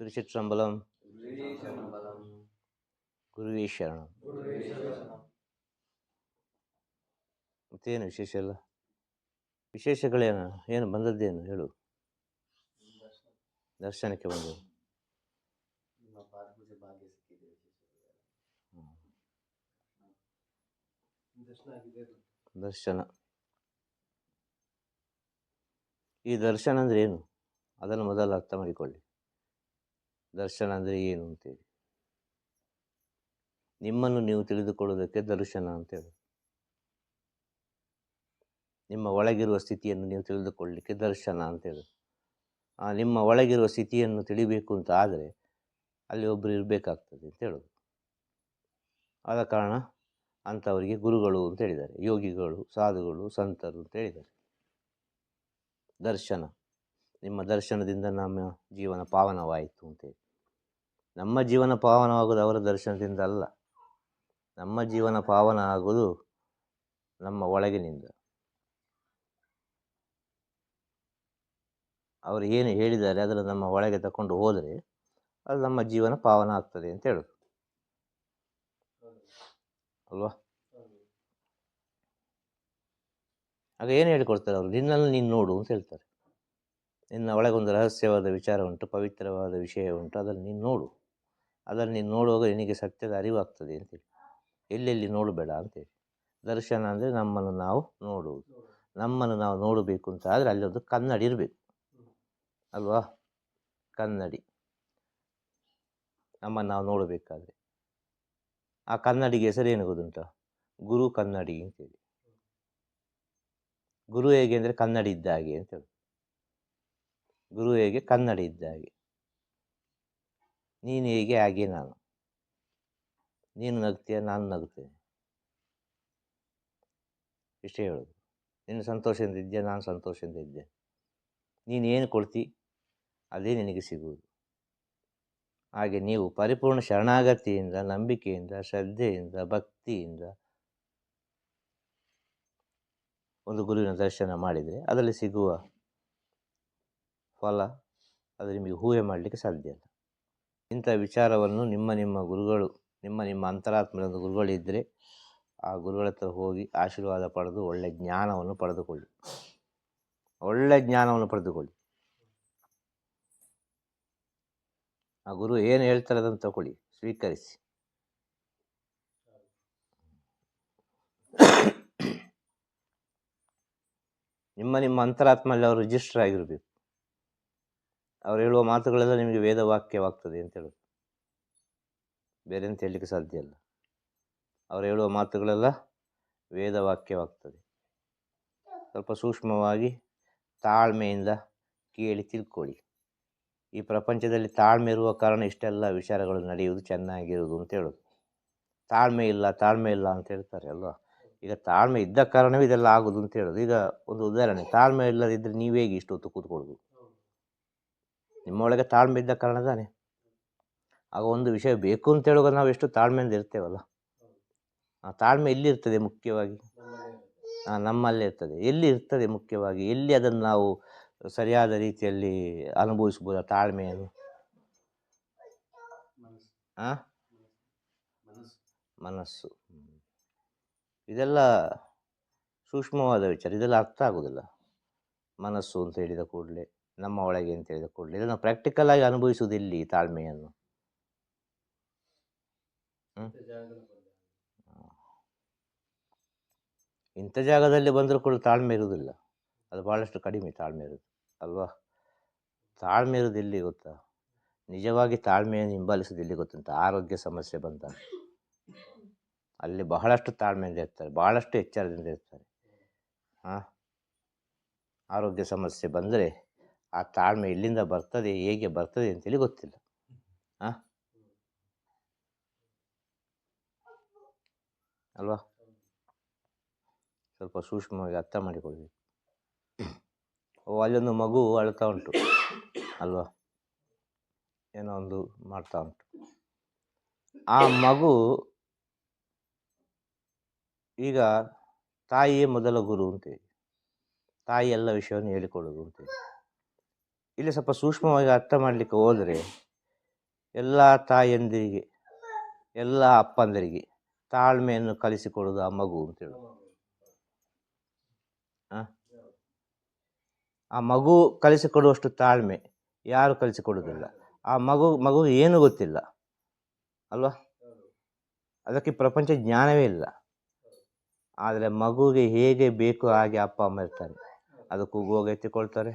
திருச்சிற்றம்பலம் திருச்சிற்றம்பலம். ಗುರುವೇ ಶರಣಂ ಗುರುವೇ ಶರಣಂ. ಮತ್ತೇನು ವಿಶೇಷ ಇಲ್ಲ ವಿಶೇಷಗಳೇನು ಏನು ಬಂದದ್ದೇನು ಹೇಳು ದರ್ಶನ. ದರ್ಶನಕ್ಕೆ ಬಂದದ್ದು ನಿಮ್ಮ ಪಾದಪೂಜೆ ಭಾಗ್ಯ ಸಿಕ್ಕಿದೆ ವಿಶೇಷ ದರ್ಶನ ಆಗಿದೆ ಅದು. ದರ್ಶನ ಈ ದರ್ಶನ ಅಂದರೆ ಏನು ಅದನ್ನು ಮೊದಲು ಅರ್ಥ ಮಾಡಿಕೊಳ್ಳಿ ದರ್ಶನ ಅಂದರೆ ಏನು ಅಂತೇಳಿ? ನಿಮ್ಮನ್ನು ನೀವು ತಿಳಿದುಕೊಳ್ಳುವುದಕ್ಕೆ ದರ್ಶನ ಅಂತೇಳಿ ನಿಮ್ಮ ಒಳಗಿರುವ ಸ್ಥಿತಿಯನ್ನು ನೀವು ತಿಳಿದುಕೊಳ್ಳಲಿಕ್ಕೆ ದರ್ಶನ ಅಂತೇಳಿ ಆ, ನಿಮ್ಮ ಒಳಗಿರುವ ಸ್ಥಿತಿಯನ್ನು ತಿಳಿಬೇಕು ಅಂತ ಆದರೆ ಅಲ್ಲಿ ಒಬ್ಬರು ಇರಬೇಕಾಗ್ತದೆ ಅಂತ ಹೇಳೋದು. ಆದ ಕಾರಣ ಅಂಥವರಿಗೆ ಗುರುಗಳು ಅಂತ ಹೇಳಿದ್ದಾರೆ. ಯೋಗಿಗಳು, ಸಾಧುಗಳು, ಸಂತರು ಅಂತ ಹೇಳಿದ್ದಾರೆ. ದರ್ಶನ. ನಿಮ್ಮ ದರ್ಶನದಿಂದ ನಮ್ಮ ಜೀವನ ಪಾವನವಾಯಿತು ಅಂತೇಳಿ ನಮ್ಮ ಜೀವನ ಪಾವನವಾಗುವುದು ಅವರ ದರ್ಶನದಿಂದ ಅಲ್ಲ. ನಮ್ಮ ಜೀವನ ಪಾವನ ಆಗುವುದು ನಮ್ಮ ಒಳಗಿನಿಂದ ಅವರು ಏನು ಹೇಳಿದ್ದಾರೆ ಅದನ್ನು ನಮ್ಮ ಒಳಗೆ ತಗೊಂಡು ಹೋದರೆ ಅದು ನಮ್ಮ ಜೀವನ ಪಾವನ ಆಗ್ತದೆ ಅಂತ ಹೇಳೋದು. ಅಲ್ವಾ. ಆಗ ಏನು ಹೇಳಿಕೊಡ್ತಾರೆ ಅವರು? ನಿನ್ನಲ್ಲಿ ನೀನು ನೋಡು ಅಂತ ಹೇಳ್ತಾರೆ. ನಿನ್ನ ಒಳಗೊಂದು ರಹಸ್ಯವಾದ ವಿಚಾರ ಉಂಟು ಪವಿತ್ರವಾದ ವಿಷಯ ಉಂಟು ಅದನ್ನು ನೀನು ನೋಡು. ಅದನ್ನು ನೀನು ನೋಡುವಾಗ ನಿನಗೆ ಸತ್ಯದ ಅರಿವಾಗ್ತದೆ ಅಂತೇಳಿ. ಎಲ್ಲೆಲ್ಲಿ ನೋಡಬೇಡ ಅಂತೇಳಿ. ದರ್ಶನ ಅಂದರೆ ನಮ್ಮನ್ನು ನಾವು ನೋಡುವುದು. ನಮ್ಮನ್ನು ನಾವು ನೋಡಬೇಕು ಅಂತ ಆದರೆ ಅಲ್ಲಿ ಒಂದು ಕನ್ನಡಿ ಇರಬೇಕು. ಅಲ್ವಾ? ಕನ್ನಡಿ. ನಮ್ಮನ್ನು ನಾವು ನೋಡಬೇಕಾದ್ರೆ. ಆ ಕನ್ನಡಿಗೆ ಹೆಸರೇನು ಗೊತ್ತುಂಟ? ಗುರು ಕನ್ನಡಿ ಅಂತೇಳಿ. ಗುರು ಹೇಗೆ ಅಂದರೆ ಕನ್ನಡಿ ಇದ್ದ ಹಾಗೆ ಅಂತ ಹೇಳಿ. ಗುರು ಹೇಗೆ ಕನ್ನಡಿ ಇದ್ದ ಹಾಗೆ. ನೀನು ಹೇಗೆ ಹಾಗೆ ನಾನು. ನೀನು ನಗ್ತೀಯ, ನಾನು ನಗ್ತೇನೆ. ಇಷ್ಟೇ ಹೇಳೋದು. ನೀನು ಸಂತೋಷದಿಂದ ಇದ್ದೆ ನಾನು ಸಂತೋಷದಿಂದ ಇದ್ದೆ. ನೀನು ಏನು ಕೊಡ್ತಿ, ಅದೇ ನಿನಗೆ ಸಿಗುವುದು. ಹಾಗೆ ನೀವು ಪರಿಪೂರ್ಣ ಶರಣಾಗತಿಯಿಂದ, ನಂಬಿಕೆಯಿಂದ, ಶ್ರದ್ಧೆಯಿಂದ, ಭಕ್ತಿಯಿಂದ ಒಂದು ಗುರುವಿನ ದರ್ಶನ ಮಾಡಿದರೆ ಅದರಲ್ಲಿ ಸಿಗುವ ಫಲ ಅದು ನಿಮಗೆ ಊಹೆ ಮಾಡಲಿಕ್ಕೆ ಸಾಧ್ಯ ಇಲ್ಲ ಇಂಥ ವಿಚಾರವನ್ನು ನಿಮ್ಮ ನಿಮ್ಮ ಗುರುಗಳು, ನಿಮ್ಮ ನಿಮ್ಮ ಅಂತರಾತ್ಮದ ಗುರುಗಳಿದ್ದರೆ ಆ ಗುರುಗಳ ಹತ್ರ ಹೋಗಿ ಆಶೀರ್ವಾದ ಪಡೆದು ಒಳ್ಳೆಯ ಜ್ಞಾನವನ್ನು ಪಡೆದುಕೊಳ್ಳಿ. ಒಳ್ಳೆಯ ಜ್ಞಾನವನ್ನು ಪಡೆದುಕೊಳ್ಳಿ. ಆ ಗುರು ಏನು ಹೇಳ್ತಾರೆ ಅದನ್ನು ತಗೊಳ್ಳಿ, ಸ್ವೀಕರಿಸಿ. ನಿಮ್ಮ ನಿಮ್ಮ ಅಂತರಾತ್ಮಲ್ಲಿ ಅವರು ರಿಜಿಸ್ಟರ್ ಆಗಿರಬೇಕು. ಅವ್ರು ಹೇಳುವ ಮಾತುಗಳೆಲ್ಲ ನಿಮಗೆ ವೇದವಾಕ್ಯವಾಗ್ತದೆ ಅಂತ ಹೇಳೋದು. ಬೇರೆ ಅಂತ ಹೇಳಲಿಕ್ಕೆ ಸಾಧ್ಯ ಇಲ್ಲ. ಅವ್ರು ಹೇಳುವ ಮಾತುಗಳೆಲ್ಲ ವೇದವಾಕ್ಯವಾಗ್ತದೆ. ಸ್ವಲ್ಪ ಸೂಕ್ಷ್ಮವಾಗಿ ತಾಳ್ಮೆಯಿಂದ ಕೇಳಿ ತಿಳ್ಕೊಳ್ಳಿ. ಈ ಪ್ರಪಂಚದಲ್ಲಿ ತಾಳ್ಮೆ ಇರುವ ಕಾರಣ ಇಷ್ಟೆಲ್ಲ ವಿಚಾರಗಳು ನಡೆಯುವುದು ಚೆನ್ನಾಗಿರುವುದು ಅಂತ ಹೇಳೋದು. ತಾಳ್ಮೆ ಇಲ್ಲ ತಾಳ್ಮೆ ಇಲ್ಲ ಅಂತ ಹೇಳ್ತಾರೆ ಅಲ್ವಾ? ಈಗ ತಾಳ್ಮೆ ಇದ್ದ ಕಾರಣವೇ ಇದೆಲ್ಲ ಆಗೋದು ಅಂತ ಹೇಳೋದು. ಈಗ ಒಂದು ಉದಾಹರಣೆ, ತಾಳ್ಮೆ ಇಲ್ಲದಿದ್ದರೆ ನೀವೇಗೆ ಇಷ್ಟು ಹೊತ್ತು. ನಿಮ್ಮೊಳಗೆ ತಾಳ್ಮೆ ಇದ್ದ ಕಾರಣ ತಾನೆ ಆಗ ಒಂದು ವಿಷಯ ಬೇಕು ಅಂತ ಹೇಳುವಾಗ ನಾವು ಎಷ್ಟು ತಾಳ್ಮೆಯಿಂದ ಇರ್ತೇವಲ್ಲ? ಆ ತಾಳ್ಮೆ ಎಲ್ಲಿರ್ತದೆ ಮುಖ್ಯವಾಗಿ? ನಮ್ಮಲ್ಲೇ ಇರ್ತದೆ. ಎಲ್ಲಿ ಇರ್ತದೆ ಮುಖ್ಯವಾಗಿ? ಎಲ್ಲಿ ಅದನ್ನು ನಾವು ಸರಿಯಾದ ರೀತಿಯಲ್ಲಿ ಅನುಭವಿಸ್ಬೋದು ಆ ತಾಳ್ಮೆಯನ್ನು? ಮನಸ್ಸು. ಇದೆಲ್ಲ ಸೂಕ್ಷ್ಮವಾದ ವಿಚಾರ. ಇದೆಲ್ಲ ಅರ್ಥ ಆಗೋದಿಲ್ಲ. ಮನಸ್ಸು ಅಂತ ಹೇಳಿದ ಕೂಡಲೇ. ನಮ್ಮ ಒಳಗೆ ಅಂತ ಹೇಳಿದ ಕೂಡಲೇ. ಇದನ್ನು ಪ್ರಾಕ್ಟಿಕಲ್ ಆಗಿ ಅನುಭವಿಸುವುದು ಇಲ್ಲಿ ಈ ತಾಳ್ಮೆಯನ್ನು? ಇಂಥ ಜಾಗದಲ್ಲಿ ಬಂದೆ. ಬಂದರೂ ಕೂಡ ತಾಳ್ಮೆ ಇರುವುದಿಲ್ಲ. ಅದು ಭಾಳಷ್ಟು ಕಡಿಮೆ ತಾಳ್ಮೆ ಇರೋದು ಅಲ್ವಾ? ತಾಳ್ಮೆ ಇರೋದು ಎಲ್ಲಿ ಗೊತ್ತಾ? ನಿಜವಾಗಿ ತಾಳ್ಮೆಯನ್ನು ಹಿಂಬಾಲಿಸೋದು ಎಲ್ಲಿ ಗೊತ್ತಂತ ಆರೋಗ್ಯ ಸಮಸ್ಯೆ ಬಂದಾಗ ಅಲ್ಲಿ ಬಹಳಷ್ಟು ತಾಳ್ಮೆಯಿಂದ ಇರ್ತಾರೆ. ಭಾಳಷ್ಟು ಎಚ್ಚರದಿಂದ ಇರ್ತಾರೆ. ಹಾಂ ಆರೋಗ್ಯ ಸಮಸ್ಯೆ ಬಂದರೆ ಆ ತಾಳ್ಮೆ ಎಲ್ಲಿಂದ ಬರ್ತದೆ, ಹೇಗೆ ಬರ್ತದೆ ಅಂತೇಳಿ ಗೊತ್ತಿಲ್ಲ. ಹಾಂ ಅಲ್ವಾ? ಸ್ವಲ್ಪ ಸೂಕ್ಷ್ಮವಾಗಿ ಅರ್ಥ ಮಾಡಿಕೊಳ್ಬೇಕು ಓ, ಅಲ್ಲೊಂದು ಮಗು ಅಳ್ತಾ ಉಂಟು. ಅಲ್ವಾ? ಏನೋ ಒಂದು ಮಾಡ್ತಾ ಉಂಟು. ಆ ಮಗು ಈಗ ತಾಯಿಯೇ ಮೊದಲ ಗುರು ಅಂತೇಳಿ. ತಾಯಿ ಎಲ್ಲ ವಿಷಯವನ್ನು ಹೇಳಿಕೊಳ್ಳೋದು ಅಂತೇಳಿ. ಇಲ್ಲಿ ಸ್ವಲ್ಪ ಸೂಕ್ಷ್ಮವಾಗಿ ಅರ್ಥ ಮಾಡಲಿಕ್ಕೆ ಹೋದರೆ, ಎಲ್ಲ ತಾಯಂದಿರಿಗೆ, ಎಲ್ಲ ಅಪ್ಪಂದರಿಗೆ ತಾಳ್ಮೆಯನ್ನು ಕಲಿಸಿಕೊಡೋದು ಆ ಮಗು ಅಂತೇಳಿ ಆ? ಆ ಮಗು ಕಲಿಸಿಕೊಡುವಷ್ಟು ತಾಳ್ಮೆ ಯಾರು ಕಲಿಸಿಕೊಡೋದಿಲ್ಲ ಆ ಮಗು ಮಗು ಏನು ಗೊತ್ತಿಲ್ಲ, ಅಲ್ವಾ? ಅದಕ್ಕೆ ಪ್ರಪಂಚ ಜ್ಞಾನವೇ ಇಲ್ಲ. ಆದರೆ ಮಗುವಿಗೆ ಹೇಗೆ ಬೇಕು ಹಾಗೆ ಅಪ್ಪ, ಅಮ್ಮ ಇರ್ತಾರೆ. ಅದಕ್ಕೂ ಹೋಗಿ ಎತ್ತಿಕೊಳ್ತಾರೆ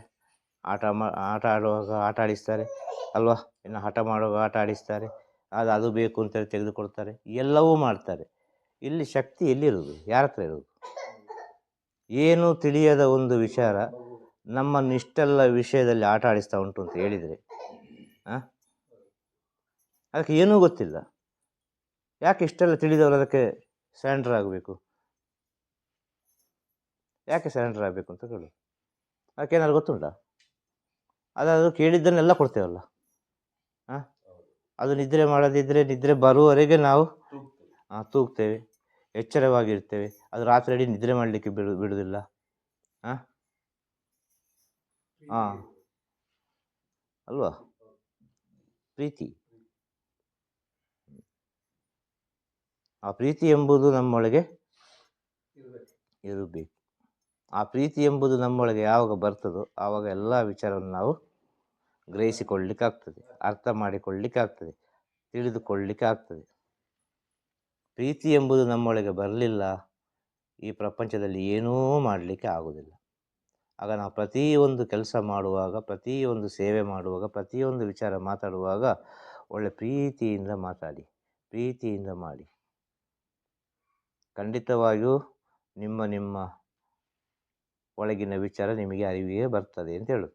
ಆಟ ಮಾ, ಆಟ ಆಡುವಾಗ ಆಟ ಆಡಿಸ್ತಾರೆ. ಅಲ್ವಾ? ಇನ್ನು ಹಠ ಮಾಡುವಾಗ ಆಟ ಆಡಿಸ್ತಾರೆ. ಅದು ಅದು ಬೇಕು ಅಂತೇಳಿ ತೆಗೆದುಕೊಡ್ತಾರೆ. ಎಲ್ಲವೂ ಮಾಡ್ತಾರೆ. ಇಲ್ಲಿ ಶಕ್ತಿ ಎಲ್ಲಿರೋದು ಯಾರ ಹತ್ರ ಇರೋದು ಏನು ತಿಳಿಯದ ಒಂದು ವಿಚಾರ ನಮ್ಮನ್ನು ಇಷ್ಟೆಲ್ಲ ವಿಷಯದಲ್ಲಿ ಆಟ ಆಡಿಸ್ತಾ ಉಂಟು ಅಂತ ಹೇಳಿದರೆ ಅದಕ್ಕೆ ಏನೂ ಗೊತ್ತಿಲ್ಲ. ಯಾಕೆ ಇಷ್ಟೆಲ್ಲ ತಿಳಿದವರು ಅದಕ್ಕೆ ಸರೆಂಡರ್ ಆಗಬೇಕು? ಯಾಕೆ ಸರೆಂಡರ್ ಆಗಬೇಕು ಅಂತ ಕೇಳು. ಅದಕ್ಕೆ ಏನಾದ್ರು ಗೊತ್ತುಂಟಾ? ಅದಾದರೂ ಕೇಳಿದ್ದನ್ನೆಲ್ಲ ಕೊಡ್ತೇವಲ್ಲ. ಹಾಂ ಅದು ನಿದ್ರೆ ಮಾಡದಿದ್ದರೆ ನಿದ್ರೆ ಬರುವವರೆಗೆ ನಾವು ತೂಗ್ತೇವೆ. ಎಚ್ಚರವಾಗಿರ್ತೇವೆ. ಅದು ರಾತ್ರಿ ಅಡಿ ನಿದ್ರೆ ಮಾಡಲಿಕ್ಕೆ ಬಿಡು ಬಿಡುವುದಿಲ್ಲ ಹಾಂ ಹಾಂ ಅಲ್ವಾ? ಪ್ರೀತಿ. ಆ ಪ್ರೀತಿ ಎಂಬುದು ನಮ್ಮೊಳಗೆ ಇರಬೇಕು. ಆ ಪ್ರೀತಿ ಎಂಬುದು ನಮ್ಮೊಳಗೆ ಯಾವಾಗ ಬರ್ತದೋ ಆವಾಗ ಎಲ್ಲ ವಿಚಾರವನ್ನು ನಾವು ಗ್ರಹಿಸಿಕೊಳ್ಳಲಿಕ್ಕೆ ಆಗ್ತದೆ ಅರ್ಥ ತಿಳಿದುಕೊಳ್ಳಲಿಕ್ಕೆ ಆಗ್ತದೆ ಪ್ರೀತಿ ಎಂಬುದು ನಮ್ಮೊಳಗೆ ಬರಲಿಲ್ಲ, ಈ ಪ್ರಪಂಚದಲ್ಲಿ ಏನೂ ಮಾಡಲಿಕ್ಕೆ ಆಗೋದಿಲ್ಲ. ಆಗ ನಾವು ಪ್ರತಿಯೊಂದು ಕೆಲಸ ಮಾಡುವಾಗ, ಪ್ರತಿಯೊಂದು ಸೇವೆ ಮಾಡುವಾಗ, ಪ್ರತಿಯೊಂದು ವಿಚಾರ ಮಾತಾಡುವಾಗ ಒಳ್ಳೆ ಪ್ರೀತಿಯಿಂದ ಮಾತಾಡಿ, ಪ್ರೀತಿಯಿಂದ ಮಾಡಿ. ಖಂಡಿತವಾಗಿಯೂ ನಿಮ್ಮ ನಿಮ್ಮ ಒಳಗಿನ ವಿಚಾರ ನಿಮಗೆ ಅರಿವಿಗೆ ಬರ್ತದೆ ಅಂತ ಹೇಳು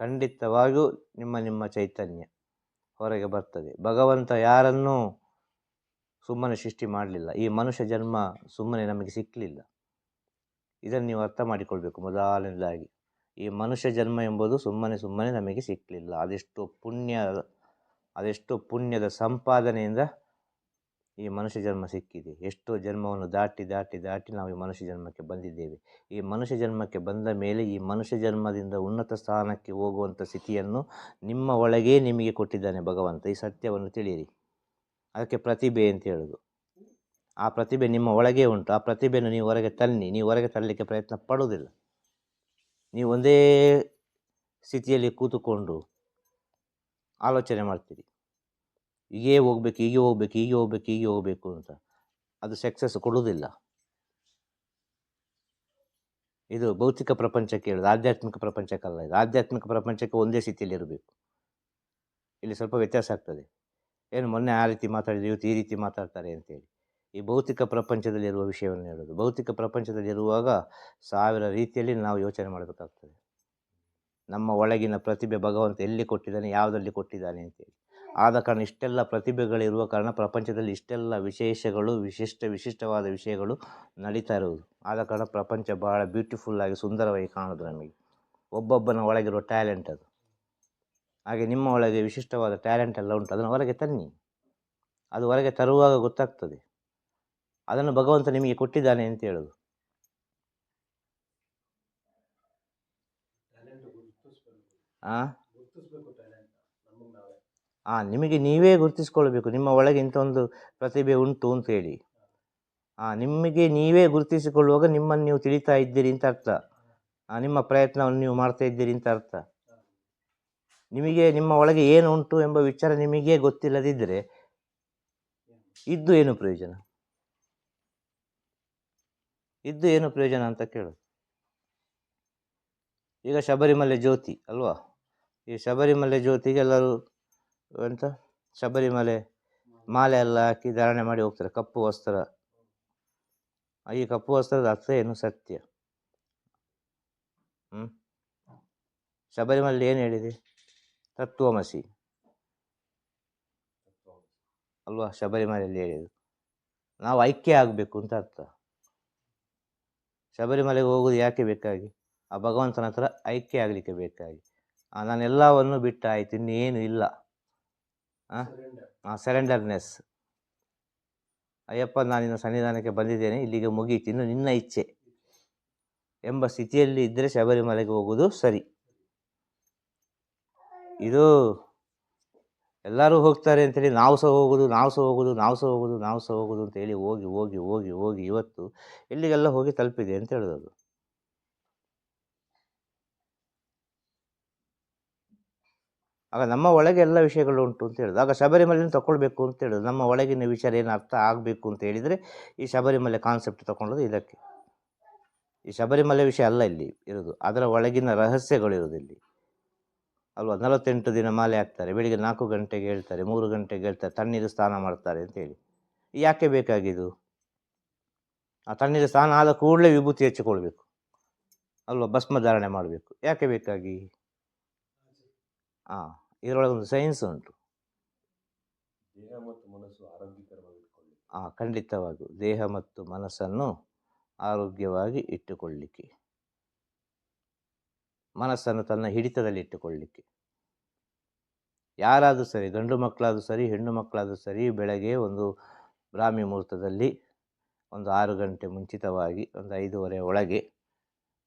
ಖಂಡಿತವಾಗಿಯೂ ನಿಮ್ಮ ನಿಮ್ಮ ಚೈತನ್ಯ ಹೊರಗೆ ಬರ್ತದೆ. ಭಗವಂತ ಯಾರನ್ನೂ ಸುಮ್ಮನೆ ಸೃಷ್ಟಿ ಮಾಡಲಿಲ್ಲ. ಈ ಮನುಷ್ಯ ಜನ್ಮ ಸುಮ್ಮನೆ ನಮಗೆ ಸಿಕ್ಕಲಿಲ್ಲ ಇದನ್ನು ನೀವು ಅರ್ಥ ಮಾಡಿಕೊಳ್ಬೇಕು ಮೊದಲನೇದಾಗಿ. ಈ ಮನುಷ್ಯ ಜನ್ಮ ಎಂಬುದು ಸುಮ್ಮನೆ ಸುಮ್ಮನೆ ನಮಗೆ ಸಿಕ್ಕಲಿಲ್ಲ ಅದೆಷ್ಟು ಪುಣ್ಯ, ಅದೆಷ್ಟು ಪುಣ್ಯದ ಸಂಪಾದನೆಯಿಂದ ಈ ಮನುಷ್ಯ ಜನ್ಮ ಸಿಕ್ಕಿದೆ. ಎಷ್ಟೋ ಜನ್ಮವನ್ನು ದಾಟಿ ದಾಟಿ ದಾಟಿ ನಾವು ಈ ಮನುಷ್ಯ ಜನ್ಮಕ್ಕೆ ಬಂದಿದ್ದೇವೆ. ಈ ಮನುಷ್ಯ ಜನ್ಮಕ್ಕೆ ಬಂದ ಮೇಲೆ ಈ ಮನುಷ್ಯ ಜನ್ಮದಿಂದ ಉನ್ನತ ಸ್ಥಾನಕ್ಕೆ ಹೋಗುವಂಥ ಸ್ಥಿತಿಯನ್ನು ನಿಮ್ಮ ಒಳಗೇ ನಿಮಗೆ ಕೊಟ್ಟಿದ್ದಾನೆ ಭಗವಂತ. ಈ ಸತ್ಯವನ್ನು ತಿಳಿಯಿರಿ. ಅದಕ್ಕೆ ಪ್ರತಿಭೆ ಅಂತ ಹೇಳೋದು. ಆ ಪ್ರತಿಭೆ ನಿಮ್ಮ ಒಳಗೆ ಉಂಟು. ಆ ಪ್ರತಿಭೆಯನ್ನು ನೀವು ಹೊರಗೆ ತನ್ನಿ. ನೀವು ಹೊರಗೆ ತರಲಿಕ್ಕೆ ಪ್ರಯತ್ನ ಪಡುವುದಿಲ್ಲ. ನೀವು ಒಂದೇ ಸ್ಥಿತಿಯಲ್ಲಿ ಕೂತುಕೊಂಡು ಆಲೋಚನೆ ಮಾಡ್ತೀರಿ. ಹೀಗೇ ಹೋಗ್ಬೇಕು, ಹೀಗೆ ಹೋಗ್ಬೇಕು ಹೀಗೆ ಹೋಗ್ಬೇಕು, ಹೀಗೆ ಹೋಗಬೇಕು ಅಂತ. ಅದು ಸಕ್ಸಸ್ ಕೊಡುವುದಿಲ್ಲ. ಇದು ಭೌತಿಕ ಪ್ರಪಂಚಕ್ಕೆ ಹೇಳೋದು, ಆಧ್ಯಾತ್ಮಿಕ ಪ್ರಪಂಚಕ್ಕಲ್ಲ ಇದು. ಆಧ್ಯಾತ್ಮಿಕ ಪ್ರಪಂಚಕ್ಕೆ ಒಂದೇ ಸ್ಥಿತಿಯಲ್ಲಿ ಇರಬೇಕು. ಇಲ್ಲಿ ಸ್ವಲ್ಪ ವ್ಯತ್ಯಾಸ ಆಗ್ತದೆ. ಏನು ಮೊನ್ನೆ ಆ ರೀತಿ ಮಾತಾಡಿದ್ರು ಇವತ್ತು ಈ ರೀತಿ ಮಾತಾಡ್ತಾರೆ ಅಂತೇಳಿ. ಈ ಭೌತಿಕ ಪ್ರಪಂಚದಲ್ಲಿರುವ ವಿಷಯವನ್ನು ಹೇಳೋದು. ಭೌತಿಕ ಪ್ರಪಂಚದಲ್ಲಿರುವಾಗ ಸಾವಿರ ರೀತಿಯಲ್ಲಿ ನಾವು ಯೋಚನೆ ಮಾಡಬೇಕಾಗ್ತದೆ. ನಮ್ಮ ಒಳಗಿನ ಪ್ರತಿಭೆ ಭಗವಂತ ಎಲ್ಲಿ ಕೊಟ್ಟಿದ್ದಾನೆ ಯಾವುದಲ್ಲಿ ಕೊಟ್ಟಿದ್ದಾನೆ ಅಂತೇಳಿ. ಆದ ಕಾರಣ ಇಷ್ಟೆಲ್ಲ ಪ್ರತಿಭೆಗಳಿರುವ ಕಾರಣ ಪ್ರಪಂಚದಲ್ಲಿ ಇಷ್ಟೆಲ್ಲ ವಿಶೇಷಗಳು ವಿಶಿಷ್ಟ ವಿಶಿಷ್ಟವಾದ ವಿಷಯಗಳು ನಡೀತಾ ಇರುವುದು. ಆದ ಕಾರಣ ಪ್ರಪಂಚ ಬಹಳ ಬ್ಯೂಟಿಫುಲ್ಲಾಗಿ ಸುಂದರವಾಗಿ ಕಾಣೋದು ನಮಗೆ. ಒಬ್ಬೊಬ್ಬನ ಒಳಗಿರುವ ಟ್ಯಾಲೆಂಟ್ ಅದು. ಹಾಗೆ ನಿಮ್ಮ ಒಳಗೆ ವಿಶಿಷ್ಟವಾದ ಟ್ಯಾಲೆಂಟ್ ಎಲ್ಲ ಉಂಟು ಅದನ್ನು ಹೊರಗೆ ತನ್ನಿ. ಅದು ಹೊರಗೆ ತರುವಾಗ ಗೊತ್ತಾಗ್ತದೆ. ಅದನ್ನು ಭಗವಂತ ನಿಮಗೆ ಕೊಟ್ಟಿದ್ದಾನೆ ಅಂತ ಹೇಳೋದು. ಟ್ಯಾಲೆಂಟ್ ಗುರುತಿಸ್ಬೇಕು ಆ ಗುರುತಿಸ್ಬೇಕು ಟ್ಯಾಲೆಂಟ್ ನಮಗೆ ನಾವೇ ಆ ನಿಮಗೆ ನೀವೇ ಗುರುತಿಸ್ಕೊಳ್ಬೇಕು ನಿಮ್ಮ ಒಳಗೆ ಇಂಥ ಒಂದು ಪ್ರತಿಭೆ ಉಂಟು ಅಂತ ಹೇಳಿ. ಆ ನಿಮಗೆ ನೀವೇ ಗುರುತಿಸಿಕೊಳ್ಳುವಾಗ ನಿಮ್ಮನ್ನು ನೀವು ತಿಳಿತಾ ಇದ್ದೀರಿ ಅಂತ ಅರ್ಥ. ಆ, ನಿಮ್ಮ ಪ್ರಯತ್ನವನ್ನು ನೀವು ಮಾಡ್ತಾ ಇದ್ದೀರಿ ಅಂತ ಅರ್ಥ. ನಿಮಗೆ ನಿಮ್ಮ ಒಳಗೆ ಏನು ಉಂಟು ಎಂಬ ವಿಚಾರ ನಿಮಗೇ ಗೊತ್ತಿಲ್ಲದಿದ್ದರೆ ಇದ್ದು ಏನು ಪ್ರಯೋಜನ? ಇದ್ದು ಏನು ಪ್ರಯೋಜನ ಅಂತ ಕೇಳು. ಈಗ ಶಬರಿಮಲೆ ಜ್ಯೋತಿ ಅಲ್ವಾ? ಈ ಶಬರಿಮಲೆ ಜ್ಯೋತಿಗೆ ಎಲ್ಲರೂ ಎಂತ ಶಬರಿಮಲೆ ಮಾಲೆ ಎಲ್ಲ ಹಾಕಿ ಧಾರಣೆ ಮಾಡಿ ಹೋಗ್ತಾರೆ, ಕಪ್ಪು ವಸ್ತ್ರ. ಈ ಕಪ್ಪು ವಸ್ತ್ರದ ಅರ್ಥ ಏನು? ಸತ್ಯ. ಹ್ಞೂ ಶಬರಿಮಲೆ ಏನು ಹೇಳಿದೆ? ತತ್ವಮಸಿ. ಅಲ್ವಾ? ಶಬರಿಮಲೆಯಲ್ಲಿ ಹೇಳಿದ್ದು. ನಾವು ಐಕ್ಯ ಆಗಬೇಕು ಅಂತ ಅರ್ಥ. ಶಬರಿಮಲೆಗೆ ಹೋಗೋದು ಯಾಕೆ ಬೇಕಾಗಿ? ಆ ಭಗವಂತನ ಹತ್ರ ಐಕ್ಯ ಆಗಲಿಕ್ಕೆ ಬೇಕಾಗಿ. ನಾನೆಲ್ಲವನ್ನು ನಾನು ಎಲ್ಲವನ್ನು ಬಿಟ್ಟಾಯ್ತು, ಇನ್ನೇನು ಇಲ್ಲ. ಹಾಂ ಸರೆಂಡರ್ನೆಸ್ ಅಯ್ಯಪ್ಪ, ನಾನು ಇನ್ನು ಸನ್ನಿಧಾನಕ್ಕೆ ಬಂದಿದ್ದೇನೆ. ಇಲ್ಲಿಗೆ ಮುಗೀತು ಇನ್ನು ನಿನ್ನ ಇಚ್ಛೆ. ಎಂಬ ಸ್ಥಿತಿಯಲ್ಲಿ ಇದ್ದರೆ ಶಬರಿಮಲೆಗೆ ಹೋಗುವುದು ಸರಿ. ಇದು ಎಲ್ಲರೂ ಹೋಗ್ತಾರೆ ಅಂತೇಳಿ ನಾವು ಸಹ ಹೋಗೋದು ನಾವು ಸಹ ಹೋಗೋದು ನಾವು ಸಹ ಹೋಗೋದು ನಾವು ಸಹ ಹೋಗೋದು ಅಂತೇಳಿ ಹೋಗಿ ಹೋಗಿ ಹೋಗಿ ಹೋಗಿ ಇವತ್ತು ಎಲ್ಲಿಗೆಲ್ಲ ಹೋಗಿ ತಲುಪಿದೆ ಅಂತ ಹೇಳೋದು ಆಗ ನಮ್ಮ ಒಳಗೆ ಎಲ್ಲ ವಿಷಯಗಳು ಉಂಟು ಅಂತ ಹೇಳೋದು ಆಗ ಶಬರಿಮಲೆಯನ್ನು ತಗೊಳ್ಬೇಕು ಅಂತ ಹೇಳಿದ್ರು. ನಮ್ಮ ಒಳಗಿನ ವಿಚಾರ ಏನು ಅರ್ಥ ಆಗಬೇಕು ಅಂತ ಹೇಳಿದರೆ ಈ ಶಬರಿಮಲೆ ಕಾನ್ಸೆಪ್ಟ್ ತಗೊಳ್ಳೋದು ಇದಕ್ಕೆ. ಈ ಶಬರಿಮಲೆ ವಿಷಯ ಅಲ್ಲ ಇಲ್ಲಿ ಇರೋದು ಅದರ ಒಳಗಿನ ರಹಸ್ಯಗಳು ಇರೋದು ಇಲ್ಲಿ. ಅಲ್ವಾ? ನಲವತ್ತೆಂಟು ದಿನ ಮಾಲೆ ಹಾಕ್ತಾರೆ. ಬೆಳಿಗ್ಗೆ ನಾಲ್ಕು ಗಂಟೆಗೆ ಹೇಳ್ತಾರೆ. ಮೂರು ಗಂಟೆಗೆ ಹೇಳ್ತಾರೆ. ತಣ್ಣೀರು ಸ್ನಾನ ಮಾಡ್ತಾರೆ ಅಂತೇಳಿ ಯಾಕೆ ಬೇಕಾಗಿದ್ದು ಆ ತಣ್ಣೀರು ಸ್ನಾನ ಆದ ಕೂಡಲೇ ವಿಭೂತಿ ಹೆಚ್ಚಿಕೊಳ್ಬೇಕು. ಅಲ್ವಾ? ಭಸ್ಮ ಧಾರಣೆ ಮಾಡಬೇಕು. ಯಾಕೆ ಬೇಕಾಗಿ? ಹಾಂ ಇದರೊಳಗೆ ಒಂದು ಸೈನ್ಸ್ ಉಂಟು. ದೇಹ ಮತ್ತು ಮನಸ್ಸು ಆರೋಗ್ಯಕರವಾಗಿ ಆ ಖಂಡಿತವಾಗಿಯೂ ದೇಹ ಮತ್ತು ಮನಸ್ಸನ್ನು ಆರೋಗ್ಯವಾಗಿ ಇಟ್ಟುಕೊಳ್ಳಿಕ್ಕೆ. ಮನಸ್ಸನ್ನು ತನ್ನ ಹಿಡಿತದಲ್ಲಿ ಇಟ್ಟುಕೊಳ್ಳಿಕ್ಕೆ. ಯಾರಾದರೂ ಸರಿ ಗಂಡು ಮಕ್ಕಳಾದರೂ ಸರಿ ಹೆಣ್ಣು ಮಕ್ಕಳಾದರೂ ಸರಿ ಬೆಳಗ್ಗೆ ಒಂದು ಬ್ರಾಹ್ಮಿ ಮುಹೂರ್ತದಲ್ಲಿ ಒಂದು ಆರು ಗಂಟೆ ಮುಂಚಿತವಾಗಿ ಒಂದು ಐದೂವರೆ ಒಳಗೆ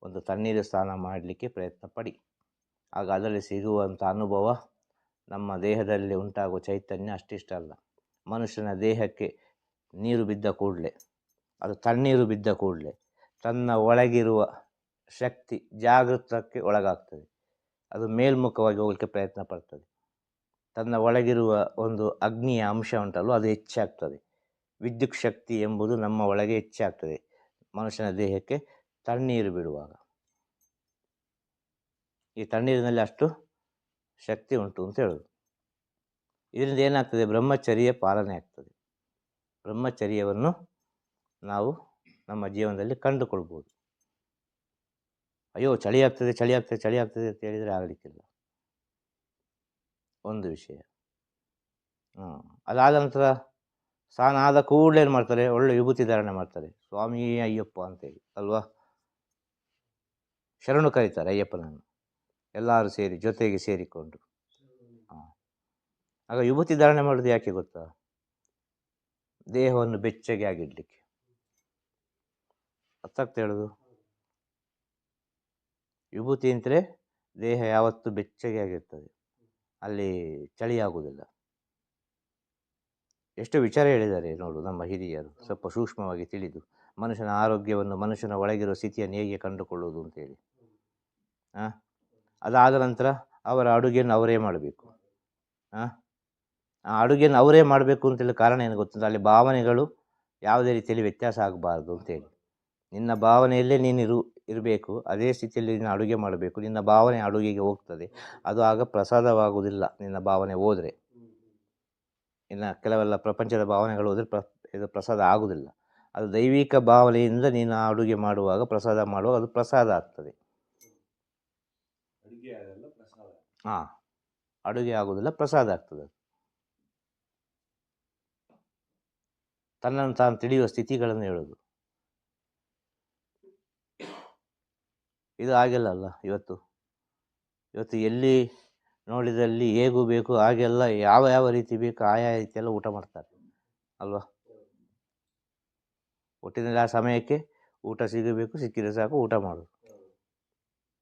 ಒಂದು ತಣ್ಣೀರು ಸ್ನಾನ ಮಾಡಲಿಕ್ಕೆ ಪ್ರಯತ್ನ ಪಡಿ. ಆಗ ಅದರಲ್ಲಿ ಸಿಗುವಂಥ ಅನುಭವ ನಮ್ಮ ದೇಹದಲ್ಲಿ ಉಂಟಾಗುವ ಚೈತನ್ಯ ಅಷ್ಟಿಷ್ಟಲ್ಲ ಮನುಷ್ಯನ ದೇಹಕ್ಕೆ ನೀರು ಬಿದ್ದ ಕೂಡಲೇ, ಅದು ತಣ್ಣೀರು ಬಿದ್ದ ಕೂಡಲೇ ತನ್ನ ಒಳಗಿರುವ ಶಕ್ತಿ ಜಾಗೃತಕ್ಕೆ ಒಳಗಾಗ್ತದೆ. ಅದು ಮೇಲ್ಮುಖವಾಗಿ ಹೋಗಲಿಕ್ಕೆ ಪ್ರಯತ್ನ ಪಡ್ತದೆ. ತನ್ನ ಒಳಗಿರುವ ಒಂದು ಅಗ್ನಿಯ ಅಂಶ ಉಂಟಲ್ಲೋ ಅದು ಹೆಚ್ಚಾಗ್ತದೆ. ವಿದ್ಯುತ್ ಶಕ್ತಿ ಎಂಬುದು ನಮ್ಮ ಒಳಗೆ ಹೆಚ್ಚಾಗ್ತದೆ ಮನುಷ್ಯನ ದೇಹಕ್ಕೆ ತಣ್ಣೀರು ಬಿಡುವಾಗ. ಈ ತಣ್ಣೀರಿನಲ್ಲಿ ಅಷ್ಟು ಶಕ್ತಿ ಉಂಟು ಅಂತ ಹೇಳೋದು. ಇದರಿಂದ ಏನಾಗ್ತದೆ? ಬ್ರಹ್ಮಚರ್ಯ ಪಾಲನೆ ಆಗ್ತದೆ. ಬ್ರಹ್ಮಚರ್ಯವನ್ನು ನಾವು ನಮ್ಮ ಜೀವನದಲ್ಲಿ ಕಂಡುಕೊಳ್ಬೋದು. ಅಯ್ಯೋ, ಚಳಿ ಆಗ್ತದೆ ಚಳಿ ಆಗ್ತದೆ ಚಳಿ ಆಗ್ತದೆ ಅಂತ ಹೇಳಿದರೆ ಆಗಲಿಕ್ಕಿಲ್ಲ. ಒಂದು ವಿಷಯ. ಅದಾದ ನಂತರ ಸ್ನಾನ ಆದ ಕೂಡಲೇ ಏನು ಮಾಡ್ತಾರೆ? ಒಳ್ಳೆ ವಿಭೂತಿ ಧಾರಣೆ ಮಾಡ್ತಾರೆ. ಸ್ವಾಮಿ ಅಯ್ಯಪ್ಪ ಅಂತೇಳಿ. ಅಲ್ವಾ? ಶರಣು ಕರೀತಾರೆ ಅಯ್ಯಪ್ಪನನ್ನು. ಎಲ್ಲರೂ ಸೇರಿ ಜೊತೆಗೆ ಸೇರಿಕೊಂಡು. ಹಾಂ. ಆಗ ವಿಭೂತಿ ಧಾರಣೆ ಮಾಡೋದು ಯಾಕೆ ಗೊತ್ತಾ? ದೇಹವನ್ನು ಬೆಚ್ಚಗೆ ಆಗಿಡಲಿಕ್ಕೆ. ಅರ್ಥಾಗ್ತಾ ಹೇಳೋದು? ವಿಭೂತಿ ಅಂತಲೇ ದೇಹ ಯಾವತ್ತೂ ಬೆಚ್ಚಗೆ ಆಗಿರ್ತದೆ. ಅಲ್ಲಿ ಚಳಿ ಆಗುವುದಿಲ್ಲ ಎಷ್ಟು ವಿಚಾರ ಹೇಳಿದ್ದಾರೆ ನೋಡು ನಮ್ಮ ಹಿರಿಯರು. ಸ್ವಲ್ಪ ಸೂಕ್ಷ್ಮವಾಗಿ ತಿಳಿದು. ಮನುಷ್ಯನ ಆರೋಗ್ಯವನ್ನು ಮನುಷ್ಯನ ಒಳಗಿರುವ ಸ್ಥಿತಿಯನ್ನು ಹೇಗೆ ಕಂಡುಕೊಳ್ಳುವುದು ಅಂತೇಳಿ. ಹಾಂ? ಅದಾದ ನಂತರ ಅವರ ಅಡುಗೆಯನ್ನು ಅವರೇ ಮಾಡಬೇಕು. ಆ? ಅಡುಗೆಯನ್ನು ಅವರೇ ಮಾಡಬೇಕು ಅಂತೇಳಿ ಕಾರಣ ಏನು ಗೊತ್ತಂದ್ರೆ ಅಲ್ಲಿ ಭಾವನೆಗಳು ಯಾವುದೇ ರೀತಿಯಲ್ಲಿ ವ್ಯತ್ಯಾಸ ಆಗಬಾರ್ದು ಅಂತೇಳಿ ನಿನ್ನ ಭಾವನೆಯಲ್ಲೇ ನೀನು ಇರು, ಇರಬೇಕು. ಅದೇ ಸ್ಥಿತಿಯಲ್ಲಿ ನೀನು ಅಡುಗೆ ಮಾಡಬೇಕು. ನಿನ್ನ ಭಾವನೆ ಅಡುಗೆಗೆ ಹೋಗ್ತದೆ. ಅದು ಆಗ ಪ್ರಸಾದವಾಗುವುದಿಲ್ಲ ನಿನ್ನ ಭಾವನೆ ಹೋದರೆ. ಇನ್ನು ಕೆಲವೆಲ್ಲ ಪ್ರಪಂಚದ ಭಾವನೆಗಳು ಹೋದರೆ ಪ್ರ, ಇದು ಪ್ರಸಾದ ಆಗುವುದಿಲ್ಲ. ಅದು ದೈವಿಕ ಭಾವನೆಯಿಂದ ನೀನು ಅಡುಗೆ ಮಾಡುವಾಗ ಪ್ರಸಾದ ಮಾಡುವಾಗ ಅದು ಪ್ರಸಾದ ಆಗ್ತದೆ ಅಡುಗೆ ಅದೆಲ್ಲ ಪ್ರಸಾದ ಹಾಂ, ಅಡುಗೆ ಆಗೋದಿಲ್ಲ ಪ್ರಸಾದ ಆಗ್ತದೆ ತನ್ನನ್ನು ತಾನು ತಿಳಿಯುವ ಸ್ಥಿತಿಗಳನ್ನು ಹೇಳೋದು ಇದು ಆಗಿಲ್ಲ ಅಲ್ಲ, ಇವತ್ತು. ಇವತ್ತು ಎಲ್ಲಿ ನೋಡಿದಲ್ಲಿ ಹೇಗೂ ಬೇಕು, ಹಾಗೆಲ್ಲ ಯಾವ ಯಾವ ರೀತಿ ಬೇಕು ಆಯಾ ರೀತಿಯೆಲ್ಲ ಊಟ ಮಾಡ್ತಾರೆ, ಅಲ್ವಾ? ಒಟ್ಟಿನಲ್ಲಿ ಆ ಸಮಯಕ್ಕೆ ಊಟ ಸಿಗಬೇಕು, ಸಿಕ್ಕಿದ್ರೆ ಸಾಕು, ಊಟ ಮಾಡೋದು